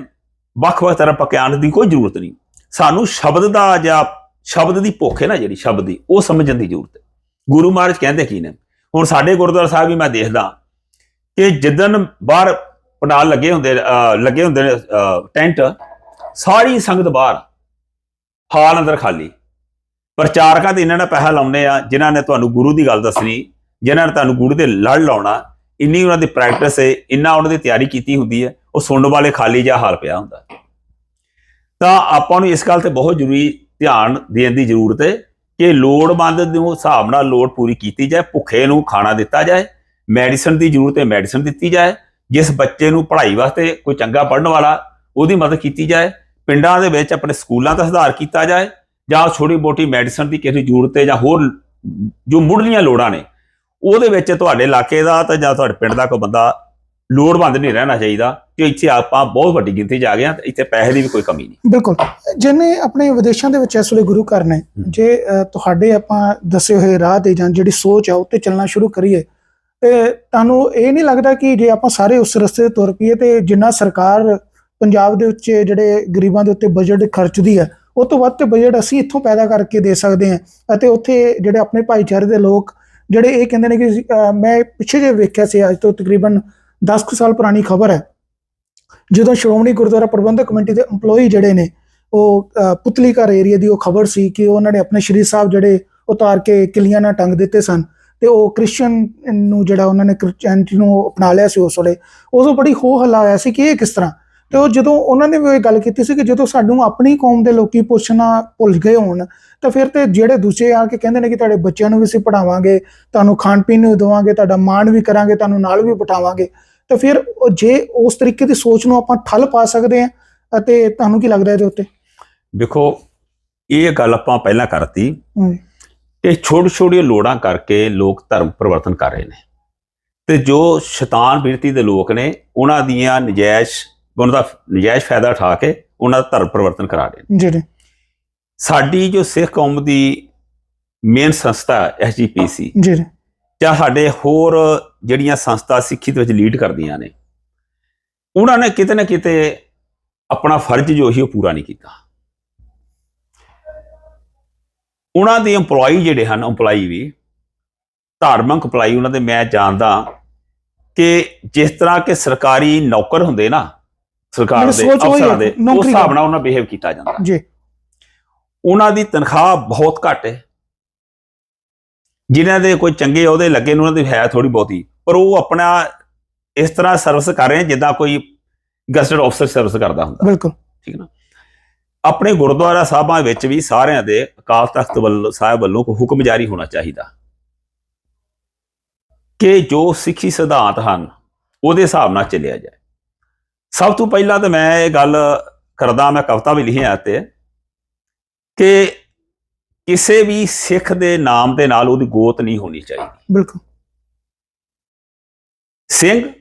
ਵੱਖ-ਵੱਖ ਤਰ੍ਹਾਂ ਪਕਿਆਨ ਦੀ ਕੋਈ ਜ਼ਰੂਰਤ ਨਹੀਂ। ਸਾਨੂੰ ਸ਼ਬਦ ਦਾ ਜਾਂ ਸ਼ਬਦ ਦੀ ਭੁੱਖ ਹੈ ਨਾ ਜਿਹੜੀ ਸ਼ਬਦ ਦੀ ਉਹ ਸਮਝਣ ਦੀ ਜ਼ਰੂਰਤ ਹੈ। ਗੁਰੂ ਮਹਾਰਾਜ ਕਹਿੰਦੇ ਕੀ ਨੇ? ਹੁਣ ਸਾਡੇ ਗੁਰਦੁਆਰਾ ਸਾਹਿਬ ਵੀ ਮੈਂ ਦੇਖਦਾ ਕਿ ਜਿੱਦਨ ਬਾਹਰ ਪੰਡਾਲ ਲੱਗੇ ਹੁੰਦੇ ਲੱਗੇ ਹੁੰਦੇ ਨੇ ਟੈਂਟ, ਸਾਰੀ ਸੰਗਤ ਬਾਹਰ, ਹਾਲ ਅੰਦਰ ਖਾਲੀ। ਪ੍ਰਚਾਰਕਾਂ ਤੇ ਇਹਨਾਂ ਨੇ ਪੈਸਾ ਲਾਉਣੇ ਆ, ਜਿਨ੍ਹਾਂ ਨੇ ਤੁਹਾਨੂੰ ਗੁਰੂ ਦੀ ਗੱਲ ਦੱਸਣੀ, ਜਿਨ੍ਹਾਂ ਨੇ ਤੁਹਾਨੂੰ ਗੁਰੂ ਦੇ ਲੜ ਲਾਉਣਾ, ਇੰਨੀ ਉਹਨਾਂ ਦੀ ਪ੍ਰੈਕਟਿਸ ਹੈ ਇੰਨਾ ਉਹਨਾਂ ਦੀ ਤਿਆਰੀ ਕੀਤੀ ਹੁੰਦੀ ਹੈ ਉਹ ਸੁਣਨ ਵਾਲੇ ਖਾਲੀ ਜਿਹਾ ਹਾਲ ਪਿਆ ਹੁੰਦਾ। ਤਾਂ ਆਪਾਂ ਨੂੰ ਇਸ ਗੱਲ ਤੇ ਬਹੁਤ ਜ਼ਰੂਰੀ ਧਿਆਨ ਦੇਣ ਦੀ ਜ਼ਰੂਰਤ ਹੈ ਕਿ ਲੋੜਵੰਦ ਨੂੰ ਹਿਸਾਬ ਨਾਲ ਲੋੜ ਪੂਰੀ ਕੀਤੀ ਜਾਏ, ਭੁੱਖੇ ਨੂੰ ਖਾਣਾ ਦਿੱਤਾ ਜਾਏ, ਮੈਡੀਸਨ ਦੀ ਜ਼ਰੂਰਤ ਹੈ, ਮੈਡੀਸਨ ਦਿੱਤੀ ਜਾਏ, ਜਿਸ ਬੱਚੇ ਨੂੰ ਪੜ੍ਹਾਈ ਵਾਸਤੇ ਕੋਈ ਚੰਗਾ ਪੜ੍ਹਨ ਵਾਲਾ ਉਹਦੀ ਮਦਦ ਕੀਤੀ ਜਾਏ, ਪਿੰਡਾਂ ਦੇ ਵਿੱਚ ਆਪਣੇ ਸਕੂਲਾਂ ਦਾ ਸੁਧਾਰ ਕੀਤਾ ਜਾਏ, ਜਾਂ ਛੋਟੀ ਮੋਟੀ ਮੈਡੀਸਨ ਦੀ ਕਿਸੇ ਦੀ ਜ਼ਰੂਰਤ ਹੈ ਜਾਂ ਹੋਰ ਜੋ ਮੁੱਢਲੀਆਂ ਲੋੜਾਂ ਨੇ, ਉਹਦੇ ਵਿੱਚ ਤੁਹਾਡੇ ਇਲਾਕੇ ਦਾ ਤਾਂ ਜਾਂ ਤੁਹਾਡੇ ਪਿੰਡ ਦਾ ਕੋਈ ਬੰਦਾ ਲੋੜਵੰਦ ਨਹੀਂ ਰਹਿਣਾ ਚਾਹੀਦਾ ਕਿ ਇੱਥੇ ਆਪਾਂ ਬਹੁਤ ਵੱਡੀ ਗਿਣਤੀ 'ਚ ਆ ਗਏ ਹਾਂ ਤੇ ਇੱਥੇ ਪੈਸੇ ਦੀ ਵੀ ਕੋਈ ਕਮੀ ਨਹੀਂ। ਬਿਲਕੁਲ। ਜਿਹਨੇ ਆਪਣੇ ਵਿਦੇਸ਼ਾਂ ਦੇ ਵਿੱਚ ਇਸ ਵੇਲੇ ਗੁਰੂ ਘਰ ਨੇ ਜੇ ਤੁਹਾਡੇ ਆਪਾਂ ਦੱਸੇ ਹੋਏ ਰਾਹ ਤੇ ਜਾਂ ਜਿਹੜੀ ਸੋਚ ਆ ਉੱਤੇ ਚੱਲਣਾ ਸ਼ੁਰੂ ਕਰੀਏ ਤੇ ਤੁਹਾਨੂੰ ਇਹ ਨਹੀਂ ਲੱਗਦਾ ਕਿ ਜੇ ਆਪਾਂ ਸਾਰੇ ਉਸ ਰਸਤੇ ਤੁਰ ਪਈਏ ਤੇ ਜਿੰਨਾ ਸਰਕਾਰ ਪੰਜਾਬ ਦੇ ਉੱਤੇ ਜਿਹੜੇ ਗਰੀਬਾਂ ਦੇ ਉੱਤੇ ਬਜਟ ਖਰਚਦੀ ਹੈ ਉਹ ਤੋਂ ਵੱਧ ਤੇ ਬਜਟ ਅਸੀਂ ਇੱਥੋਂ ਪੈਦਾ ਕਰਕੇ ਦੇ ਸਕਦੇ ਹਾਂ। ਅਤੇ ਉੱਥੇ ਜਿਹੜੇ ਆਪਣੇ ਭਾਈਚਾਰੇ ਦੇ ਲੋਕ ਜਿਹੜੇ ਇਹ ਕਹਿੰਦੇ ਨੇ ਕਿ ਮੈਂ ਪਿੱਛੇ ਜੇ ਵੇਖਿਆ ਸੀ ਅੱਜ ਤੋਂ ਤਕਰੀਬਨ 10 ਕੁ ਸਾਲ ਪੁਰਾਣੀ ਖਬਰ ਹੈ। ਜਦੋਂ ਸ਼੍ਰੋਮਣੀ ਗੁਰਦੁਆਰਾ ਪ੍ਰਬੰਧਕ ਕਮੇਟੀ ਦੇ EMPLOYE ਜਿਹੜੇ ਨੇ, ਉਹ ਪੁਤਲੀ ਘਰ ਏਰੀਆ ਦੀ ਉਹ ਖਬਰ ਸੀ ਕਿ ਉਹਨਾਂ ਨੇ ਆਪਣੇ ਸ਼੍ਰੀ ਸਾਹਿਬ ਜਿਹੜੇ ਉਤਾਰ ਕੇ ਕਿਲੀਆਂ ਨਾਲ ਟੰਗ ਦਿੱਤੇ ਸਨ ਤੇ ਉਹ ਕ੍ਰਿਸਚੀਅਨ ਨੂੰ ਜਿਹੜਾ ਉਹਨਾਂ ਨੇ ਕ੍ਰਿਸਚੀਅਨਟੀ ਨੂੰ ਅਪਣਾ ਲਿਆ ਸੀ ਉਸ ਵੇਲੇ, ਉਦੋਂ ਬੜੀ ਹੋ ਹੱਲਾ ਹੋਇਆ ਸੀ ਕਿ ਇਹ ਕਿਸ ਤਰ੍ਹਾਂ? ਤੇ ਉਹ ਜਦੋਂ ਉਹਨਾਂ ਨੇ ਵੀ ਇਹ ਗੱਲ ਕੀਤੀ ਸੀ ਕਿ ਜਦੋਂ ਸਾਨੂੰ ਆਪਣੀ ਕੌਮ ਦੇ ਲੋਕੀ ਪੁੱਛਣਾ ਭੁੱਲ ਗਏ ਹੋਣ, ਤਾਂ ਫਿਰ ਤੇ ਜਿਹੜੇ ਦੂਜੇ ਆ ਕੇ ਕਹਿੰਦੇ ਨੇ ਕਿ ਤੁਹਾਡੇ ਬੱਚਿਆਂ ਨੂੰ ਵੀ ਅਸੀਂ ਪੜਾਵਾਂਗੇ ਤੁਹਾਨੂੰ ਖਾਣ ਪੀਣ ਨੂੰ ਦੇਵਾਂਗੇ, ਤੁਹਾਡਾ ਮਾਣ ਵੀ ਕਰਾਂਗੇ, ਤੁਹਾਨੂੰ ਨਾਲ ਵੀ ਬਿਠਾਵਾਂਗੇ ਤਾਂ ਫਿਰ ਜੇ ਉਸ ਤਰੀਕੇ ਦੀ ਸੋਚ ਨੂੰ ਆਪਾਂ ਠੱਲ ਪਾ ਸਕਦੇ ਹਾਂ ਅਤੇ ਤੁਹਾਨੂੰ ਕੀ ਲੱਗਦਾ ਇਹਦੇ ਉੱਤੇ? ਵੇਖੋ ਇਹ ਗੱਲ ਆਪਾਂ ਪਹਿਲਾਂ ਕਰਤੀ ਕਿ ਛੋਟੀ ਛੋਟੀਆਂ ਲੋੜਾਂ ਕਰਕੇ ਲੋਕ ਧਰਮ ਪਰਿਵਰਤਨ ਕਰ ਰਹੇ ਨੇ। ਤੇ ਜੋ ਸ਼ੈਤਾਨ ਬਿਰਤੀ ਦੇ ਲੋਕ ਨੇ ਉਹਨਾਂ ਦੀਆਂ ਨਜਾਇਜ਼ ਉਹਨਾਂ ਦਾ ਨਜਾਇਜ਼ ਫਾਇਦਾ ਉਠਾ ਕੇ ਉਹਨਾਂ ਦਾ ਧਰਮ ਪਰਿਵਰਤਨ ਕਰਾ ਰਹੇ ਨੇ। ਜਿਹੜੇ? ਸਾਡੀ ਜੋ ਸਿੱਖ ਕੌਮ ਦੀ ਮੇਨ ਸੰਸਥਾ ਐਸਜੀਪੀਸੀ ਜਿਹੜੇ? ਜਾਂ ਸਾਡੇ ਹੋਰ ਜਿਹੜੀਆਂ ਸੰਸਥਾ ਸਿੱਖੀ ਦੇ ਵਿੱਚ ਲੀਡ ਕਰਦੀਆਂ ਨੇ ਉਹਨਾਂ ਨੇ ਕਿਤੇ ਨਾ ਕਿਤੇ ਆਪਣਾ ਫਰਜ਼ ਜੋ ਹੀ ਉਹ ਪੂਰਾ ਨਹੀਂ ਕੀਤਾ। ਉਹਨਾਂ ਦੇ EMPLOYE ਜਿਹੜੇ ਹਨ EMPLOYE ਵੀ ਧਾਰਮਿਕ EMPLOYE ਉਹਨਾਂ ਦੇ ਮੈਂ ਜਾਣਦਾ ਕਿ ਜਿਸ ਤਰ੍ਹਾਂ ਕਿ ਸਰਕਾਰੀ ਨੌਕਰ ਹੁੰਦੇ ਨਾ ਸਰਕਾਰ ਦੇ ਅਫਸਰਾਂ ਦੇ ਉਸ ਹਿਸਾਬ। ਨਾਲ ਉਹਨਾਂ ਬਿਹੇਵ ਕੀਤਾ ਜਾਂਦਾ। ਜੀ। ਉਹਨਾਂ ਦੀ ਤਨਖਾਹ ਬਹੁਤ ਘੱਟ ਹੈ। ਜਿਨ੍ਹਾਂ ਦੇ ਕੋਈ ਚੰਗੇ ਅਹੁਦੇ ਲੱਗੇ ਨੇ ਉਹਨਾਂ ਦੀ ਹੈ ਥੋੜੀ ਬਹੁਤੀ। ਪਰ ਉਹ ਆਪਣਾ ਇਸ ਤਰ੍ਹਾਂ ਸਰਵਿਸ ਕਰ ਰਹੇ ਜਿੱਦਾਂ ਕੋਈ ਗਸਟਡ ਅਫਸਰ ਸਰਵਿਸ ਕਰਦਾ ਹੁੰਦਾ। ਬਿਲਕੁਲ। ਠੀਕ ਨਾ? ਆਪਣੇ ਗੁਰਦੁਆਰਾ ਸਾਹਿਬਾਂ ਵਿੱਚ ਵੀ ਸਾਰਿਆਂ ਦੇ ਅਕਾਲ ਤਖਤ ਵੱਲੋਂ ਸਾਹਿਬ ਵੱਲੋਂ ਕੋਈ ਹੁਕਮ ਜਾਰੀ ਹੋਣਾ ਚਾਹੀਦਾ। ਕਿ ਜੋ ਸਿੱਖੀ ਸਿਧਾਂਤ ਹਨ ਉਹਦੇ ਹਿਸਾਬ ਨਾਲ ਚੱਲਿਆ ਜਾਏ। ਸਭ ਤੋਂ ਪਹਿਲਾਂ ਤਾਂ ਮੈਂ ਇਹ ਗੱਲ ਕਰਦਾ ਮੈਂ ਕਵਿਤਾ ਵੀ ਲਿਖੀ ਹੈ ਤੇ ਕਿ ਕਿਸੇ ਵੀ ਸਿੱਖ ਦੇ ਨਾਮ ਦੇ ਨਾਲ ਉਹਦੀ ਗੋਤ ਨਹੀਂ ਹੋਣੀ ਚਾਹੀਦੀ। ਬਿਲਕੁਲ। ਸਿੰਘ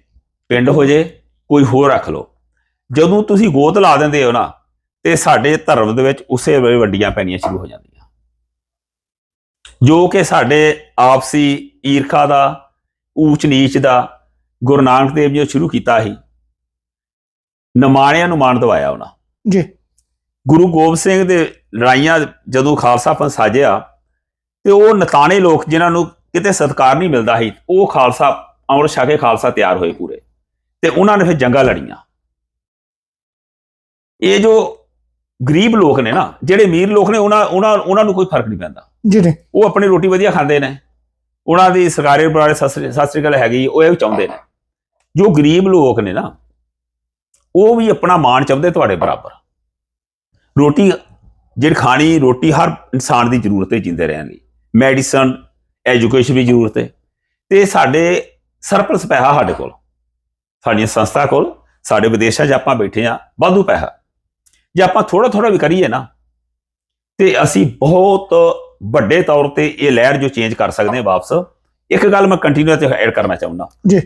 ਪਿੰਡ ਹੋ ਜੇ ਕੋਈ ਹੋਰ ਰੱਖ ਲਓ। ਜਦੋਂ ਤੁਸੀਂ ਗੋਤ ਲਾ ਦਿੰਦੇ ਹੋ ਨਾ ਤੇ ਸਾਡੇ ਧਰਮ ਦੇ ਵਿੱਚ ਉਸੇ ਵੇਲੇ ਵੱਡੀਆਂ ਪੈਣੀਆਂ ਸ਼ੁਰੂ ਹੋ ਜਾਂਦੀਆਂ। ਜੋ ਕਿ ਸਾਡੇ ਆਪਸੀ ਈਰਖਾ ਦਾ ਊਚ ਨੀਚ ਦਾ ਗੁਰੂ ਨਾਨਕ ਦੇਵ ਜੀ ਨੇ ਸ਼ੁਰੂ ਕੀਤਾ ਸੀ। ਨਮਾਣਿਆਂ ਨੂੰ ਮਾਣ ਦਵਾਇਆ ਉਹਨਾਂ। ਜੀ। ਗੁਰੂ ਗੋਬਿੰਦ ਸਿੰਘ ਦੇ ਲੜਾਈਆਂ ਜਦੋਂ ਖਾਲਸਾ ਪੰਥ ਸਾਜਿਆ ਤੇ ਉਹ ਨਤਾਣੇ ਲੋਕ ਜਿਨ੍ਹਾਂ ਨੂੰ ਕਿਤੇ ਸਤਕਾਰ ਨਹੀਂ ਮਿਲਦਾ ਸੀ ਉਹ ਖਾਲਸਾ ਛਕ ਕੇ ਖਾਲਸਾ ਤਿਆਰ ਹੋਏ ਪੂਰੇ। ਤੇ ਉਹਨਾਂ ਨੇ ਫਿਰ ਜੰਗਾਂ ਲੜੀਆਂ। ਇਹ ਜੋ ਗਰੀਬ ਲੋਕ ਨੇ ਨਾ ਜਿਹੜੇ ਅਮੀਰ ਲੋਕ ਨੇ ਉਹਨਾਂ ਉਹਨਾਂ ਉਹਨਾਂ ਨੂੰ ਕੋਈ ਫ਼ਰਕ ਨਹੀਂ ਪੈਂਦਾ। ਜਿਹੜੇ ਉਹ ਆਪਣੀ ਰੋਟੀ ਵਧੀਆ ਖਾਂਦੇ ਨੇ। ਉਹਨਾਂ ਦੀ ਸਰਕਾਰੀ ਬਰਾੜੇ ਸਤਿ ਸ੍ਰੀ ਅਕਾਲ ਹੈਗੀ ਉਹ ਇਹ ਵੀ ਚਾਹੁੰਦੇ ਨੇ। ਜੋ ਗਰੀਬ ਲੋਕ ਨੇ ਨਾ ਉਹ ਵੀ ਆਪਣਾ ਮਾਣ ਚਾਹੁੰਦੇ ਤੁਹਾਡੇ ਬਰਾਬਰ। ਰੋਟੀ ਜਿਹੜੀ ਖਾਣੀ ਰੋਟੀ ਹਰ ਇਨਸਾਨ ਦੀ ਜ਼ਰੂਰਤ ਹੈ ਜਿੰਦੇ ਰਹਿਣ ਲਈ। ਮੈਡੀਸਨ ਐਜੂਕੇਸ਼ਨ ਦੀ ਜ਼ਰੂਰਤ ਹੈ। ਤੇ ਸਾਡੇ ਸਰਪਲਸ ਪੈਸਾ ਸਾਡੇ ਕੋਲ। ਸਾਡੀਆਂ ਸੰਸਥਾ ਕੋਲ ਸਾਡੇ ਵਿਦੇਸ਼ਾਂ 'ਚ ਆਪਾਂ ਬੈਠੇ ਆ ਵਾਧੂ ਪੈਸਾ। ਜੇ ਆਪਾਂ ਥੋੜਾ ਥੋੜਾ ਵੀ ਕਰੀਏ ਨਾ ਤੇ ਅਸੀਂ ਬਹੁਤ ਵੱਡੇ ਤੌਰ ਤੇ ਇਹ ਲਹਿਰ ਜੋ ਚੇਂਜ ਕਰ ਸਕਦੇ ਹਾਂ ਵਾਪਸ ਇੱਕ ਗੱਲ ਮੈਂ ਕੰਟੀਨਿਊ ਤੇ ਐਡ ਕਰਨਾ ਚਾਹੁੰਦਾ। ਜੀ।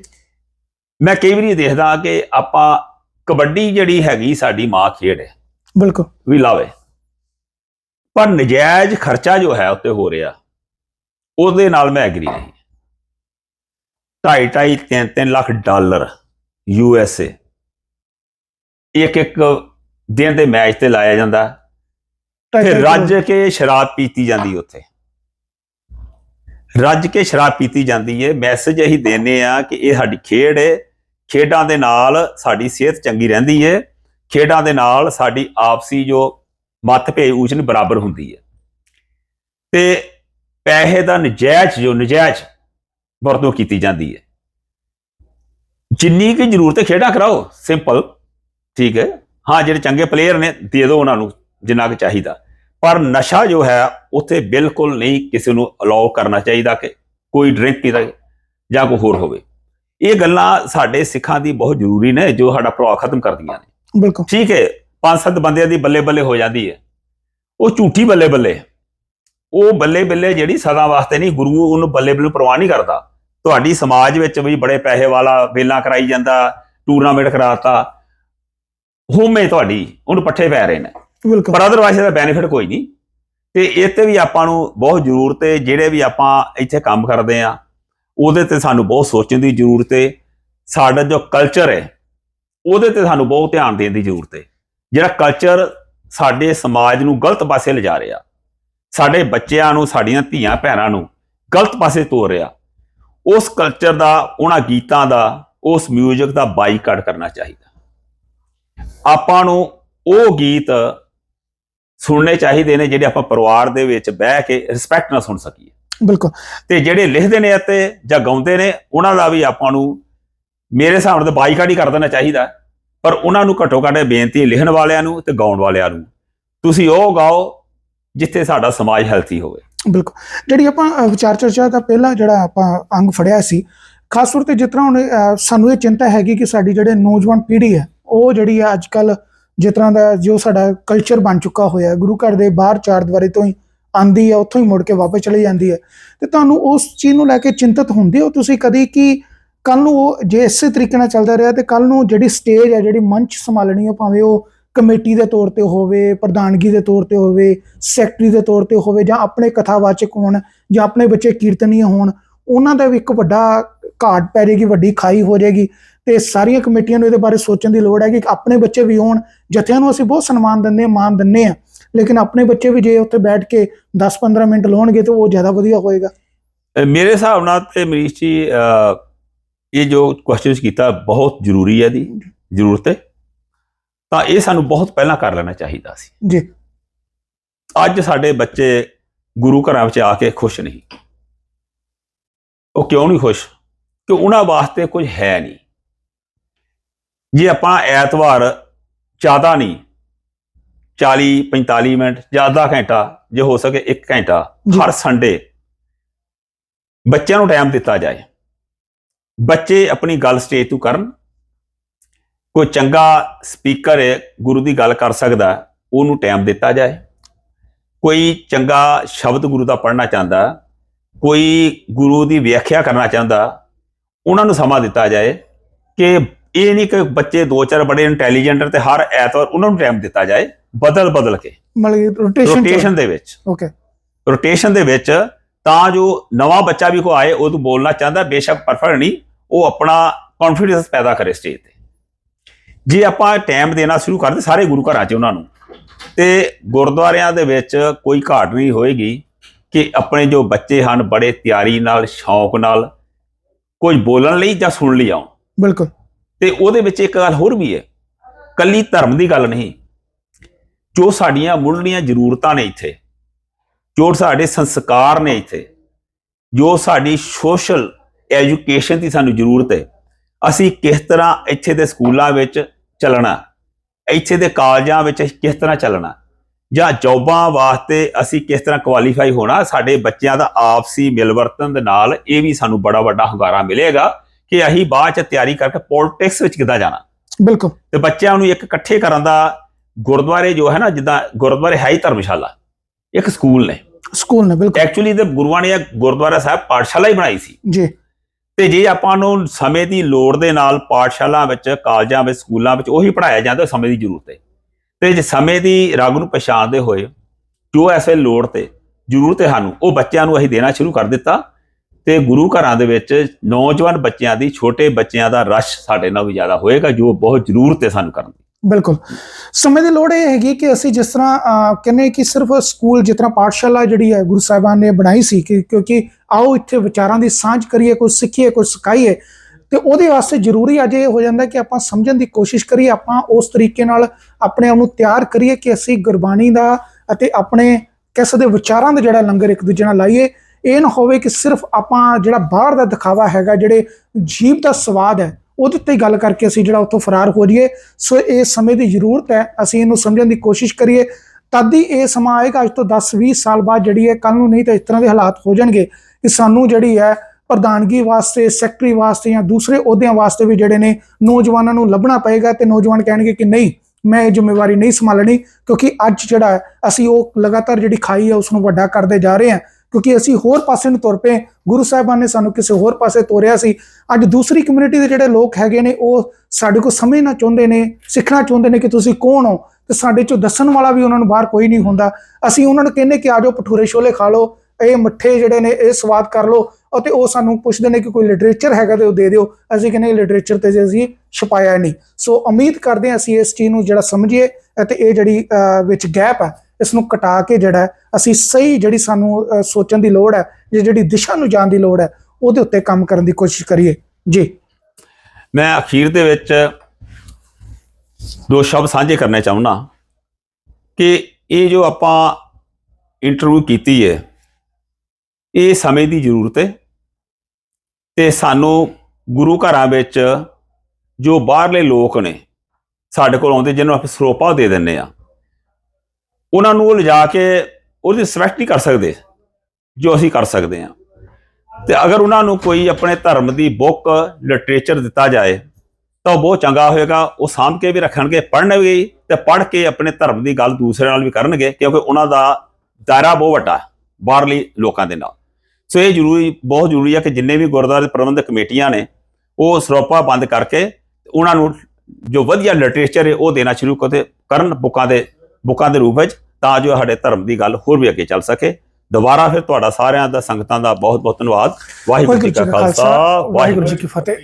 ਮੈਂ ਕਈ ਵਾਰੀ ਦੇਖਦਾ ਕਿ ਆਪਾਂ ਕਬੱਡੀ ਜਿਹੜੀ ਹੈਗੀ ਸਾਡੀ ਮਾਂ ਖੇਡ ਹੈ। ਬਿਲਕੁਲ। ਵੀ ਲਾਵੇ। ਪਰ ਨਜਾਇਜ਼ ਖਰਚਾ ਜੋ ਹੈ ਉੱਤੇ ਹੋ ਰਿਹਾ ਉਹਦੇ ਨਾਲ ਮੈਂ ਐਗਰੀ ਨਹੀਂ। ਢਾਈ ਢਾਈ ਤਿੰਨ ਤਿੰਨ lakh dollar U S A. ਇੱਕ ਇੱਕ ਦਿਨ ਦੇ ਮੈਚ ਤੇ ਲਾਇਆ ਜਾਂਦਾ। ਤੇ ਰੱਜ ਕੇ ਸ਼ਰਾਬ ਪੀਤੀ ਜਾਂਦੀ ਉੱਥੇ। ਰੱਜ ਕੇ ਸ਼ਰਾਬ ਪੀਤੀ ਜਾਂਦੀ ਹੈ ਮੈਸੇਜ ਅਸੀਂ ਦਿੰਨੇ ਆ ਕਿ ਇਹ ਸਾਡੀ ਖੇਡ ਹੈ ਖੇਡਾਂ ਦੇ ਨਾਲ ਸਾਡੀ ਸਿਹਤ ਚੰਗੀ ਰਹਿੰਦੀ ਹੈ ਖੇਡਾਂ ਦੇ ਨਾਲ ਸਾਡੀ ਆਪਸੀ ਜੋ ਮਤਭੇਦ ਊਚਨ ਬਰਾਬਰ ਹੁੰਦੀ ਹੈ ਤੇ ਪੈਸੇ ਦਾ ਨਜਾਇਜ਼ ਜੋ ਨਜਾਇਜ਼ ਵਰਤੋਂ ਕੀਤੀ ਜਾਂਦੀ ਹੈ। ਜਿੰਨੀ ਕੀ ਜ਼ਰੂਰਤ ਹੈ ਖੇਡਾਂ ਕਰਾਓ ਸਿੰਪਲ ਠੀਕ ਹੈ। ਹਾਂ ਜਿਹੜੇ ਚੰਗੇ ਪਲੇਅਰ ਨੇ ਦੇ ਦਿਓ ਉਹਨਾਂ ਨੂੰ ਜਿੰਨਾ ਕੁ ਚਾਹੀਦਾ। ਪਰ ਨਸ਼ਾ ਜੋ ਹੈ ਉੱਥੇ ਬਿਲਕੁਲ ਨਹੀਂ ਕਿਸੇ ਨੂੰ ਅਲਾਉ ਕਰਨਾ ਚਾਹੀਦਾ ਕਿ ਕੋਈ ਡਰਿੰਕ ਪੀਦਾ ਜਾਂ ਕੋਈ ਹੋਰ ਹੋਵੇ। ਇਹ ਗੱਲਾਂ ਸਾਡੇ ਸਿੱਖਾਂ ਦੀ ਬਹੁਤ ਜ਼ਰੂਰੀ ਨੇ ਜੋ ਸਾਡਾ ਪ੍ਰਭਾਵ ਖਤਮ ਕਰਦੀਆਂ ਨੇ। ਬਿਲਕੁਲ। ਠੀਕ ਹੈ ਪੰਜ ਸੱਤ ਬੰਦਿਆਂ ਦੀ ਬੱਲੇ ਬੱਲੇ ਹੋ ਜਾਂਦੀ ਹੈ। ਉਹ ਝੂਠੀ ਬੱਲੇ ਬੱਲੇ ਉਹ ਬੱਲੇ ਬੱਲੇ ਜਿਹੜੀ ਸਦਾ ਵਾਸਤੇ ਨਹੀਂ ਗੁਰੂ ਉਹਨੂੰ ਬੱਲੇ ਬੱਲੇ ਪਰਵਾਹ ਨਹੀਂ ਕਰਦਾ। ਤੁਹਾਡੀ ਸਮਾਜ ਵਿੱਚ ਵੀ ਬੜੇ ਪੈਸੇ ਵਾਲਾ ਵੇਲਾ ਕਰਾਈ ਜਾਂਦਾ ਟੂਰਨਾਮੈਂਟ ਕਰਾਤਾ। ਹੋਮੇ ਤੁਹਾਡੀ ਉਹਨੂੰ ਪੱਠੇ ਪੈ ਰਹੇ ਨੇ। ਬਿਲਕੁਲ। ਪਰ ਅਦਰਵਾਈਜ਼ ਦਾ ਬੈਨੀਫਿਟ ਕੋਈ ਨਹੀਂ। ਤੇ ਇਹ ਤੇ ਵੀ ਆਪਾਂ ਨੂੰ ਬਹੁਤ ਜ਼ਰੂਰਤ ਹੈ ਜਿਹੜੇ ਵੀ ਆਪਾਂ ਇੱਥੇ ਕੰਮ ਕਰਦੇ ਆ ਉਹਦੇ ਤੇ ਸਾਨੂੰ ਬਹੁਤ ਸੋਚਣ ਦੀ ਜ਼ਰੂਰਤ ਹੈ। ਸਾਡਾ ਜੋ ਕਲਚਰ ਹੈ ਉਹਦੇ ਤੇ ਸਾਨੂੰ ਬਹੁਤ ਧਿਆਨ ਦੇਣ ਦੀ ਜ਼ਰੂਰਤ ਹੈ। ਜਿਹੜਾ ਕਲਚਰ ਸਾਡੇ ਸਮਾਜ ਨੂੰ ਗਲਤ ਪਾਸੇ ਲਿਜਾ ਰਿਹਾ। ਸਾਡੇ ਬੱਚਿਆਂ ਨੂੰ ਸਾਡੀਆਂ ਧੀਆਂ ਭੈਣਾਂ ਨੂੰ ਗਲਤ ਪਾਸੇ ਤੋਰ ਰਿਹਾ। ਉਸ ਕਲਚਰ ਦਾ ਉਹਨਾਂ ਗੀਤਾਂ ਦਾ ਉਸ 뮤직 ਦਾ ਬਾਈਕਾਟ ਕਰਨਾ ਚਾਹੀਦਾ। ਆਪਾਂ ਨੂੰ ਉਹ ਗੀਤ ਸੁਣਨੇ ਚਾਹੀਦੇ ਨੇ ਜਿਹੜੇ ਆਪਾਂ ਪਰਿਵਾਰ ਦੇ ਵਿੱਚ ਬਹਿ ਕੇ ਰਿਸਪੈਕਟ ਨਾਲ ਸੁਣ ਸਕੀਏ। ਬਿਲਕੁਲ। ਤੇ ਜਿਹੜੇ ਲਿਖਦੇ ਨੇ ਅਤੇ ਜਾਂ ਗਾਉਂਦੇ ਨੇ ਉਹਨਾਂ ਦਾ ਵੀ ਆਪਾਂ ਨੂੰ ਮੇਰੇ ਹਿਸਾਬ ਨਾਲ ਬਾਈਕਾਟ ਹੀ ਕਰ ਦੇਣਾ ਚਾਹੀਦਾ। ਪਰ ਉਹਨਾਂ ਨੂੰ ਘੱਟੋ ਘੱਟ ਬੇਨਤੀ ਲਿਖਣ ਵਾਲਿਆਂ ਨੂੰ ਤੇ ਗਾਉਣ ਵਾਲਿਆਂ ਨੂੰ। ਤੁਸੀਂ ਉਹ ਗਾਓ ਜਿੱਥੇ ਸਾਡਾ ਸਮਾਜ ਹੈਲਥੀ ਹੋਵੇ। ਬਿਲਕੁਲ। ਜਿਹੜੀ ਆਪਾਂ ਵਿਚਾਰ ਚਰਚਾ ਦਾ ਪਹਿਲਾ ਜਿਹੜਾ ਆਪਾਂ ਅੰਗ ਫੜਿਆ ਸੀ, ਖਾਸ ਤੌਰ ਤੇ ਜਿਸ ਤਰ੍ਹਾਂ ਹੁਣ ਸਾਨੂੰ ਇਹ ਚਿੰਤਾ ਹੈਗੀ ਕਿ ਸਾਡੀ ਜਿਹੜੇ ਨੌਜਵਾਨ ਪੀੜ੍ਹੀ ਹੈ, ਉਹ ਜਿਹੜੀ ਆ ਅੱਜ ਕੱਲ ਜਿਸ ਤਰ੍ਹਾਂ ਦਾ ਜੋ ਸਾਡਾ ਕਲਚਰ ਬਣ ਚੁੱਕਾ ਹੋਇਆ, ਗੁਰੂ ਘਰ ਦੇ ਬਾਹਰ ਚਾਰ ਦੀਵਾਰੀ ਤੋਂ ਹੀ ਆਂਦੀ ਹੈ ਉੱਥੋਂ ਹੀ ਮੁੜ ਕੇ ਵਾਪਸ ਚਲੀ ਜਾਂਦੀ ਹੈ। ਤੇ ਤੁਹਾਨੂੰ ਉਸ ਚੀਜ਼ ਨੂੰ ਲੈ ਕੇ ਚਿੰਤਤ ਹੁੰਦੇ ਹੋ ਤੁਸੀਂ ਕਦੀ ਕਿ ਕੱਲ ਨੂੰ ਉਹ ਜੇ ਇਸੇ ਤਰੀਕੇ ਨਾਲ ਚੱਲਦਾ ਰਿਹਾ ਤੇ ਕੱਲ ਨੂੰ ਜਿਹੜੀ ਸਟੇਜ ਹੈ ਜਿਹੜੀ ਮੰਚ ਸੰਭਾਲਣੀ ਹੈ ਭਾਵੇਂ ਉਹ ਕਮੇਟੀ ਦੇ ਤੌਰ ਤੇ ਹੋਵੇ, ਪ੍ਰਧਾਨਗੀ ਦੇ ਤੌਰ ਤੇ ਹੋਵੇ, ਸੈਕਟਰੀ ਦੇ ਤੌਰ ਤੇ ਹੋਵੇ ਜਾਂ ਆਪਣੇ ਕਥਾਵਾਚਕ ਹੋਣ ਜਾਂ ਆਪਣੇ ਬੱਚੇ ਕੀਰਤਨੀ ਹੋਣ, ਉਹਨਾਂ ਦਾ ਵੀ ਇੱਕ ਵੱਡਾ ਘਾਟ ਪੈ ਜਾਏਗੀ ਵੱਡੀ ਖਾਈ ਹੋ ਜਾਏਗੀ ਤੇ ਸਾਰੀਆਂ ਕਮੇਟੀਆਂ ਨੂੰ ਇਹਦੇ ਬਾਰੇ ਸੋਚਣ ਦੀ ਲੋੜ ਹੈ ਕਿ ਆਪਣੇ ਬੱਚੇ ਵੀ ਹੋਣ, ਜਥਿਆਂ ਨੂੰ ਅਸੀਂ ਬਹੁਤ ਸਨਮਾਨ ਦਿੰਦੇ ਹਾਂ ਮਾਨ ਦਿੰਦੇ ਹਾਂ। ਲੇਕਿਨ ਆਪਣੇ ਬੱਚੇ ਵੀ ਜੇ ਉੱਥੇ ਬੈਠ ਕੇ 10-15 ਮਿੰਟ ਲਾਉਣਗੇ ਤਾਂ ਉਹ ਜ਼ਿਆਦਾ ਵਧੀਆ ਹੋਏਗਾ। ਮੇਰੇ ਹਿਸਾਬ ਨਾਲ ਤੇ ਮਰੀਸ਼ ਜੀ ਇਹ ਜੋ ਕੁਐਸਚਨਸ ਕੀਤਾ ਬਹੁਤ ਜ਼ਰੂਰੀ ਹੈ ਦੀ ਜ਼ਰੂਰਤ ਹੈ। ਤਾਂ ਇਹ ਸਾਨੂੰ ਬਹੁਤ ਪਹਿਲਾਂ ਕਰ ਲੈਣਾ ਚਾਹੀਦਾ ਸੀ। ਜੀ। ਅੱਜ ਸਾਡੇ ਬੱਚੇ ਗੁਰੂ ਘਰਾਂ ਵਿੱਚ ਆ ਕੇ ਖੁਸ਼ ਨਹੀਂ। ਉਹ ਕਿਉਂ ਨਹੀਂ ਖੁਸ਼? ਕਿ ਉਹਨਾਂ ਵਾਸਤੇ ਕੁਝ ਹੈ ਨਹੀਂ। ਜੇ ਆਪਾਂ ਐਤਵਾਰ ਜ਼ਿਆਦਾ ਨਹੀਂ 40 45 ਮਿੰਟ ਜਾਂ ਅੱਧਾ ਘੰਟਾ ਜੇ ਹੋ ਸਕੇ 1 ਘੰਟਾ। ਹਰ ਸੰਡੇ ਬੱਚਿਆਂ ਨੂੰ ਟਾਈਮ ਦਿੱਤਾ ਜਾਏ। ਬੱਚੇ ਆਪਣੀ ਗੱਲ ਸਟੇਜ ਤੋਂ ਕਰਨ ਕੋਈ ਚੰਗਾ ਸਪੀਕਰ ਹੈ ਗੁਰੂ ਦੀ ਗੱਲ ਕਰ ਸਕਦਾ ਉਹਨੂੰ ਟਾਈਮ ਦਿੱਤਾ ਜਾਏ। ਕੋਈ ਚੰਗਾ ਸ਼ਬਦ ਗੁਰੂ ਦਾ ਪੜ੍ਹਨਾ ਚਾਹੁੰਦਾ ਕੋਈ ਗੁਰੂ ਦੀ ਵਿਆਖਿਆ ਕਰਨਾ ਚਾਹੁੰਦਾ ਉਹਨਾਂ ਨੂੰ ਸਮਾਂ ਦਿੱਤਾ ਜਾਏ ਕਿ ਇਹ ਨਹੀਂ ਕਿ ਬੱਚੇ ਦੋ ਚਾਰ ਬੜੇ ਇੰਟੈਲੀਜੈਂਟ ਤੇ ਹਰ ਐਤਵਾਰ ਉਹਨਾਂ ਨੂੰ ਟਾਈਮ ਦਿੱਤਾ ਜਾਏ ਬਦਲ ਬਦਲ ਕੇ ਮਤਲਬ ਰੋਟੇਸ਼ਨ ਰੋਟੇਸ਼ਨ ਦੇ ਵਿੱਚ। ਓਕੇ ਰੋਟੇਸ਼ਨ ਦੇ ਵਿੱਚ ਤਾਂ ਜੋ ਨਵਾਂ ਬੱਚਾ ਵੀ ਕੋ ਆਏ ਉਹ ਤੋਂ ਬੋਲਣਾ ਚਾਹੁੰਦਾ ਬੇਸ਼ੱਕ ਪਰਫੈਕਟ ਨਹੀਂ ਉਹ ਆਪਣਾ ਕੌਨਫੀਡੈਂਸ ਪੈਦਾ ਕਰੇ ਸਟੇਜ ਤੇ। ਜੇ ਆਪਾਂ ਟਾਈਮ ਦੇਣਾ ਸ਼ੁਰੂ ਕਰਦੇ ਸਾਰੇ ਗੁਰੂ ਘਰਾਂ 'ਚ ਉਹਨਾਂ ਨੂੰ ਤੇ ਗੁਰਦੁਆਰਿਆਂ ਦੇ ਵਿੱਚ ਕੋਈ ਘਾਟ ਨਹੀਂ ਹੋਏਗੀ ਕਿ ਆਪਣੇ ਜੋ ਬੱਚੇ ਹਨ ਬੜੇ ਤਿਆਰੀ ਨਾਲ ਸ਼ੌਂਕ ਨਾਲ ਕੁਝ ਬੋਲਣ ਲਈ ਜਾਂ ਸੁਣਨ ਲਈ ਆਉਣ। ਬਿਲਕੁਲ। ਤੇ ਉਹਦੇ ਵਿੱਚ ਇੱਕ ਗੱਲ ਹੋਰ ਵੀ ਹੈ ਕੱਲੀ ਧਰਮ ਦੀ ਗੱਲ ਨਹੀਂ। ਜੋ ਸਾਡੀਆਂ ਮੁੱਢਲੀਆਂ ਜ਼ਰੂਰਤਾਂ ਨੇ ਇੱਥੇ ਜੋ ਸਾਡੇ ਸੰਸਕਾਰ ਨੇ ਇੱਥੇ ਜੋ ਸਾਡੀ ਸੋਸ਼ਲ ਐਜੂਕੇਸ਼ਨ ਦੀ ਸਾਨੂੰ ਜ਼ਰੂਰਤ ਹੈ ਅਸੀਂ ਕਿਸ ਤਰ੍ਹਾਂ ਇੱਥੇ ਦੇ ਸਕੂਲਾਂ ਵਿੱਚ ਚੱਲਣਾ। ਇੱਥੇ ਦੇ ਕਾਲਜਾਂ ਵਿੱਚ ਅਸੀਂ ਕਿਸ ਤਰ੍ਹਾਂ ਚੱਲਣਾ? ਜਾਂ ਜੌਬਾਂ ਵਾਸਤੇ ਅਸੀਂ ਕਿਸ ਤਰ੍ਹਾਂ ਕੁਆਲੀਫਾਈ ਹੋਣਾ? ਸਾਡੇ ਬੱਚਿਆਂ ਦਾ ਆਪਸੀ ਮਿਲਵਰਤਨ ਦੇ ਨਾਲ ਇਹ ਵੀ ਸਾਨੂੰ ਬੜਾ ਵੱਡਾ ਹੁੰਗਾਰਾ ਮਿਲੇਗਾ ਕਿ ਅਸੀਂ ਬਾਅਦ ਚ ਤਿਆਰੀ ਕਰਕੇ ਪੋਲਿਟਿਕਸ ਵਿੱਚ ਕਿੱਦਾਂ ਜਾਣਾ। ਬਿਲਕੁਲ। ਤੇ ਬੱਚਿਆਂ ਨੂੰ ਇੱਕ ਇਕੱਠੇ ਕਰਨ ਦਾ ਗੁਰਦੁਆਰੇ ਜੋ ਹੈ ਨਾ ਜਿੱਦਾਂ ਗੁਰਦੁਆਰੇ ਹੈ ਹੀ ਧਰਮਸ਼ਾਲਾ। ਇੱਕ ਸਕੂਲ ਨੇ। ਸਕੂਲ ਨੇ ਬਿਲਕੁਲ। ਐਕਚੁਅਲੀ ਤੇ ਗੁਰੂਆਂ ਨੇ ਗੁਰਦੁਆਰਾ ਸਾਹਿਬ ਪਾਠਸ਼ਾਲਾ ਹੀ ਬਣਾਈ ਸੀ। ਜੀ। ਤੇ ਜੇ ਆਪਾਂ ਨੂੰ ਸਮੇਂ ਦੀ ਲੋੜ ਦੇ ਨਾਲ ਪਾਠਸ਼ਾਲਾ ਵਿੱਚ, ਕਾਲਜਾਂ ਵਿੱਚ, ਸਕੂਲਾਂ ਵਿੱਚ ਉਹੀ ਪੜਾਇਆ ਜਾਂਦਾ ਸਮੇਂ ਦੀ ਜ਼ਰੂਰਤ ਹੈ। ਤੇ ਜੇ ਸਮੇਂ ਦੀ ਰੰਗ ਨੂੰ ਪਛਾਣਦੇ ਹੋਏ, ਜੋ ਐਸੇ ਲੋੜ ਤੇ ਜ਼ਰੂਰਤ ਹੈ ਸਾਨੂੰ, ਉਹ ਬੱਚਿਆਂ ਨੂੰ ਅਸੀਂ ਦੇਣਾ ਸ਼ੁਰੂ ਕਰ ਦਿੱਤਾ ਤੇ ਗੁਰੂ ਘਰਾਂ ਦੇ ਵਿੱਚ ਨੌਜਵਾਨ ਬੱਚਿਆਂ ਦੀ, ਛੋਟੇ ਬੱਚਿਆਂ ਦਾ ਰਸ਼ ਸਾਡੇ ਨਾਲ ਵੀ ਜ਼ਿਆਦਾ ਹੋਏਗਾ, ਜੋ ਬਹੁਤ ਜ਼ਰੂਰਤ ਹੈ ਸਾਨੂੰ ਕਰਨ ਦੀ। ਬਿਲਕੁਲ। ਸਮੇਂ ਦੀ ਲੋੜ ਇਹ ਹੈਗੀ ਕਿ ਅਸੀਂ ਜਿਸ ਤਰ੍ਹਾਂ ਅਹ, ਕਹਿੰਦੇ ਕਿ ਸਿਰਫ ਸਕੂਲ ਜਿਸ ਤਰ੍ਹਾਂ ਪਾਠਸ਼ਾਲਾ ਜਿਹੜੀ ਹੈ ਗੁਰੂ ਸਾਹਿਬਾਨ ਨੇ ਬਣਾਈ ਸੀ ਕਿ ਕਿਉਂਕਿ ਆਓ ਇੱਥੇ ਵਿਚਾਰਾਂ ਦੀ ਸਾਂਝ ਕਰੀਏ ਕੁਝ ਸਿੱਖੀਏ ਕੁਝ ਸਿਖਾਈਏ ਤੇ ਉਹਦੇ ਵਾਸਤੇ ਜ਼ਰੂਰੀ ਅੱਜ ਇਹ ਹੋ ਜਾਂਦਾ ਕਿ ਆਪਾਂ ਸਮਝਣ ਦੀ ਕੋਸ਼ਿਸ਼ ਕਰੀਏ ਆਪਾਂ ਉਸ ਤਰੀਕੇ ਨਾਲ ਆਪਣੇ ਆਪ ਨੂੰ ਤਿਆਰ ਕਰੀਏ ਕਿ ਅਸੀਂ ਗੁਰਬਾਣੀ ਦਾ ਅਤੇ ਆਪਣੇ ਕਿਸੇ ਦੇ ਵਿਚਾਰਾਂ ਦਾ ਜਿਹੜਾ ਲੰਗਰ ਇੱਕ ਦੂਜੇ ਨਾਲ ਲਾਈਏ ਇਹ ਨਾ ਹੋਵੇ ਕਿ ਸਿਰਫ ਆਪਾਂ ਜਿਹੜਾ ਬਾਹਰ ਦਾ ਦਿਖਾਵਾ ਹੈਗਾ ਜਿਹੜੇ ਜੀਵ ਦਾ ਸਵਾਦ ਹੈ ਉਹਦੇ 'ਤੇ ਹੀ ਗੱਲ ਕਰਕੇ ਅਸੀਂ ਜਿਹੜਾ ਉੱਥੋਂ ਫਰਾਰ ਹੋ ਜਾਈਏ। ਸੋ ਇਹ ਸਮੇਂ ਦੀ ਜ਼ਰੂਰਤ ਹੈ, ਅਸੀਂ ਇਹਨੂੰ ਸਮਝਣ ਦੀ ਕੋਸ਼ਿਸ਼ ਕਰੀਏ। ਤਦ ਹੀ ਇਹ ਸਮਾਂ ਆਏਗਾ, ਅੱਜ ਤੋਂ 10-20 ਸਾਲ ਬਾਅਦ ਜਿਹੜੀ ਹੈ ਕੱਲ ਨੂੰ ਨਹੀਂ ਤਾਂ ਇਸ ਤਰ੍ਹਾਂ ਦੇ ਹਾਲਾਤ ਹੋ ਜਾਣਗੇ ਕਿ ਸਾਨੂੰ ਜਿਹੜੀ ਹੈ ਪ੍ਰਧਾਨਗੀ ਵਾਸਤੇ, ਸੈਕਟਰੀ ਵਾਸਤੇ ਜਾਂ ਦੂਸਰੇ ਅਹੁਦਿਆਂ ਵਾਸਤੇ ਵੀ ਜਿਹੜੇ ਨੇ ਨੌਜਵਾਨਾਂ ਨੂੰ ਲੱਭਣਾ ਪਏਗਾ ਤੇ ਨੌਜਵਾਨ ਕਹਿਣਗੇ ਕਿ ਨਹੀਂ, ਮੈਂ ਇਹ ਜ਼ਿੰਮੇਵਾਰੀ ਨਹੀਂ ਸੰਭਾਲਣੀ ਕਿਉਂਕਿ ਅੱਜ ਜਿਹੜਾ ਅਸੀਂ ਉਹ ਲਗਾਤਾਰ ਜਿਹੜੀ ਖਾਈ ਹੈ ਉਸ ਨੂੰ ਵੱਡਾ ਕਰਦੇ ਜਾ ਰਹੇ ਹਾਂ। ਕਿਉਂਕਿ ਅਸੀਂ ਹੋਰ ਪਾਸੇ ਨੂੰ ਤੁਰ ਪਏ, ਗੁਰੂ ਸਾਹਿਬਾਨ ਨੇ ਸਾਨੂੰ ਕਿਸੇ ਹੋਰ ਪਾਸੇ ਤੋਰਿਆ ਸੀ। ਅੱਜ ਦੂਸਰੀ ਕਮਿਊਨਿਟੀ ਦੇ ਜਿਹੜੇ ਲੋਕ ਹੈਗੇ ਨੇ, ਉਹ ਸਾਡੇ ਕੋਲ ਸਮਝਣਾ ਚਾਹੁੰਦੇ ਨੇ, ਸਿੱਖਣਾ ਚਾਹੁੰਦੇ ਨੇ ਕਿ ਤੁਸੀਂ ਕੌਣ ਹੋ, ਤੇ ਸਾਡੇ ਚੋਂ ਦੱਸਣ ਵਾਲਾ ਵੀ ਉਹਨਾਂ ਨੂੰ ਬਾਹਰ ਕੋਈ ਨਹੀਂ ਹੁੰਦਾ। ਅਸੀਂ ਉਹਨਾਂ ਨੂੰ ਕਹਿੰਦੇ ਕਿ ਆਜੋ ਭਟੂਰੇ ਛੋਲੇ ਖਾ ਲਓ, ਇਹ ਮਿੱਠੇ ਜਿਹੜੇ ਨੇ, ਇਹ ਸਵਾਦ ਕਰ ਲਓ, ਅਤੇ ਉਹ ਸਾਨੂੰ ਪੁੱਛਦੇ ਨੇ ਕਿ ਕੋਈ ਲਿਟਰੇਚਰ ਹੈਗਾ ਤੇ ਉਹ ਦੇ ਦਿਓ। ਅਸੀਂ ਕਹਿੰਦੇ ਲਿਟਰੇਚਰ ਤੇ ਜੇ ਅਸੀਂ ਛਪਾਇਆ ਨਹੀਂ। ਸੋ ਉਮੀਦ ਕਰਦੇ ਹਾਂ ਅਸੀਂ ਇਸ ਚੀਜ਼ ਨੂੰ ਜਿਹੜਾ ਸਮਝੀਏ, ਅਤੇ ਇਹ ਜਿਹੜੀ ਵਿੱਚ ਗੈਪ ਹੈ ਇਸ ਨੂੰ ਕਟਾ ਕੇ ਜਿਹੜਾ ਅਸੀਂ ਸਹੀ ਜਿਹੜੀ ਸਾਨੂੰ ਸੋਚਣ ਦੀ ਲੋੜ ਹੈ, ਜਾਂ ਜਿਹੜੀ ਦਿਸ਼ਾ ਨੂੰ ਜਾਣ ਦੀ ਲੋੜ ਹੈ, ਉਹਦੇ ਉੱਤੇ ਕੰਮ ਕਰਨ ਦੀ ਕੋਸ਼ਿਸ਼ ਕਰੀਏ। ਜੀ। ਮੈਂ ਅਖੀਰ ਦੇ ਵਿੱਚ ਦੋ ਸ਼ਬਦ ਸਾਂਝੇ ਕਰਨੇ ਚਾਹੁੰਦਾ ਕਿ ਇਹ ਜੋ ਆਪਾਂ ਇੰਟਰਵਿਊ ਕੀਤੀ ਹੈ ਇਹ ਸਮੇਂ ਦੀ ਜ਼ਰੂਰਤ ਹੈ ਤੇ ਸਾਨੂੰ ਗੁਰੂ ਘਰਾਂ ਵਿੱਚ ਜੋ ਬਾਹਰਲੇ ਲੋਕ ਨੇ ਸਾਡੇ ਕੋਲ ਆਉਂਦੇ, ਜਿਹਨੂੰ ਆਪਾਂ ਸਰੋਪਾ ਦੇ ਦਿੰਨੇ ਆ ਉਹਨਾਂ ਨੂੰ ਉਹ ਲਿਜਾ ਕੇ ਉਹਦੀ ਰਿਸਪੈਕਟ ਨਹੀਂ ਕਰ ਸਕਦੇ, ਜੋ ਅਸੀਂ ਕਰ ਸਕਦੇ ਹਾਂ। ਤੇ ਅਗਰ ਉਹਨਾਂ ਨੂੰ ਕੋਈ ਆਪਣੇ ਧਰਮ ਦੀ ਬੁੱਕ ਲਿਟਰੇਚਰ ਦਿੱਤਾ ਜਾਏ, ਤਾਂ ਉਹ ਬਹੁਤ ਚੰਗਾ ਹੋਏਗਾ। ਉਹ ਸਾਂਭ ਕੇ ਵੀ ਰੱਖਣਗੇ, ਪੜ੍ਹਨਗੇ ਤੇ ਪੜ੍ਹ ਕੇ ਆਪਣੇ ਧਰਮ ਦੀ ਗੱਲ ਦੂਸਰੇ ਨਾਲ ਵੀ ਕਰਨਗੇ, ਕਿਉਂਕਿ ਉਹਨਾਂ ਦਾ ਦਾਇਰਾ ਬਹੁਤ ਵੱਡਾ ਬਾਹਰਲੀ ਲੋਕਾਂ ਦੇ ਨਾਲ। ਸੋ ਇਹ ਜ਼ਰੂਰੀ, ਬਹੁਤ ਜ਼ਰੂਰੀ ਹੈ ਕਿ ਜਿੰਨੇ ਵੀ ਗੁਰਦੁਆਰੇ ਪ੍ਰਬੰਧਕ ਕਮੇਟੀਆਂ ਨੇ, ਉਹ ਸਰੋਪਾ ਬੰਦ ਕਰਕੇ ਉਹਨਾਂ ਨੂੰ ਜੋ ਵਧੀਆ ਲਿਟਰੇਚਰ ਹੈ, ਉਹ ਦੇਣਾ ਸ਼ੁਰੂ ਕਰਦੇ ਕਰਨ ਬੁੱਕਾਂ ਦੇ ਬੁੱਕਾਂ ਦੇ ਰੂਪ ਵਿੱਚ ਤਾਂ ਜੋ ਸਾਡੇ ਧਰਮ ਦੀ ਗੱਲ ਹੋਰ ਵੀ ਅੱਗੇ ਚੱਲ ਸਕੇ। ਦੁਬਾਰਾ ਫਿਰ ਤੁਹਾਡਾ ਸਾਰਿਆਂ ਦਾ ਸੰਗਤਾਂ ਦਾ ਬਹੁਤ ਬਹੁਤ ਧੰਨਵਾਦ। ਵਾਹਿਗੁਰੂ ਜੀ ਕਾ ਖਾਲਸਾ ਵਾਹਿਗੁਰੂ ਜੀ ਕੀ ਫਤਿਹ।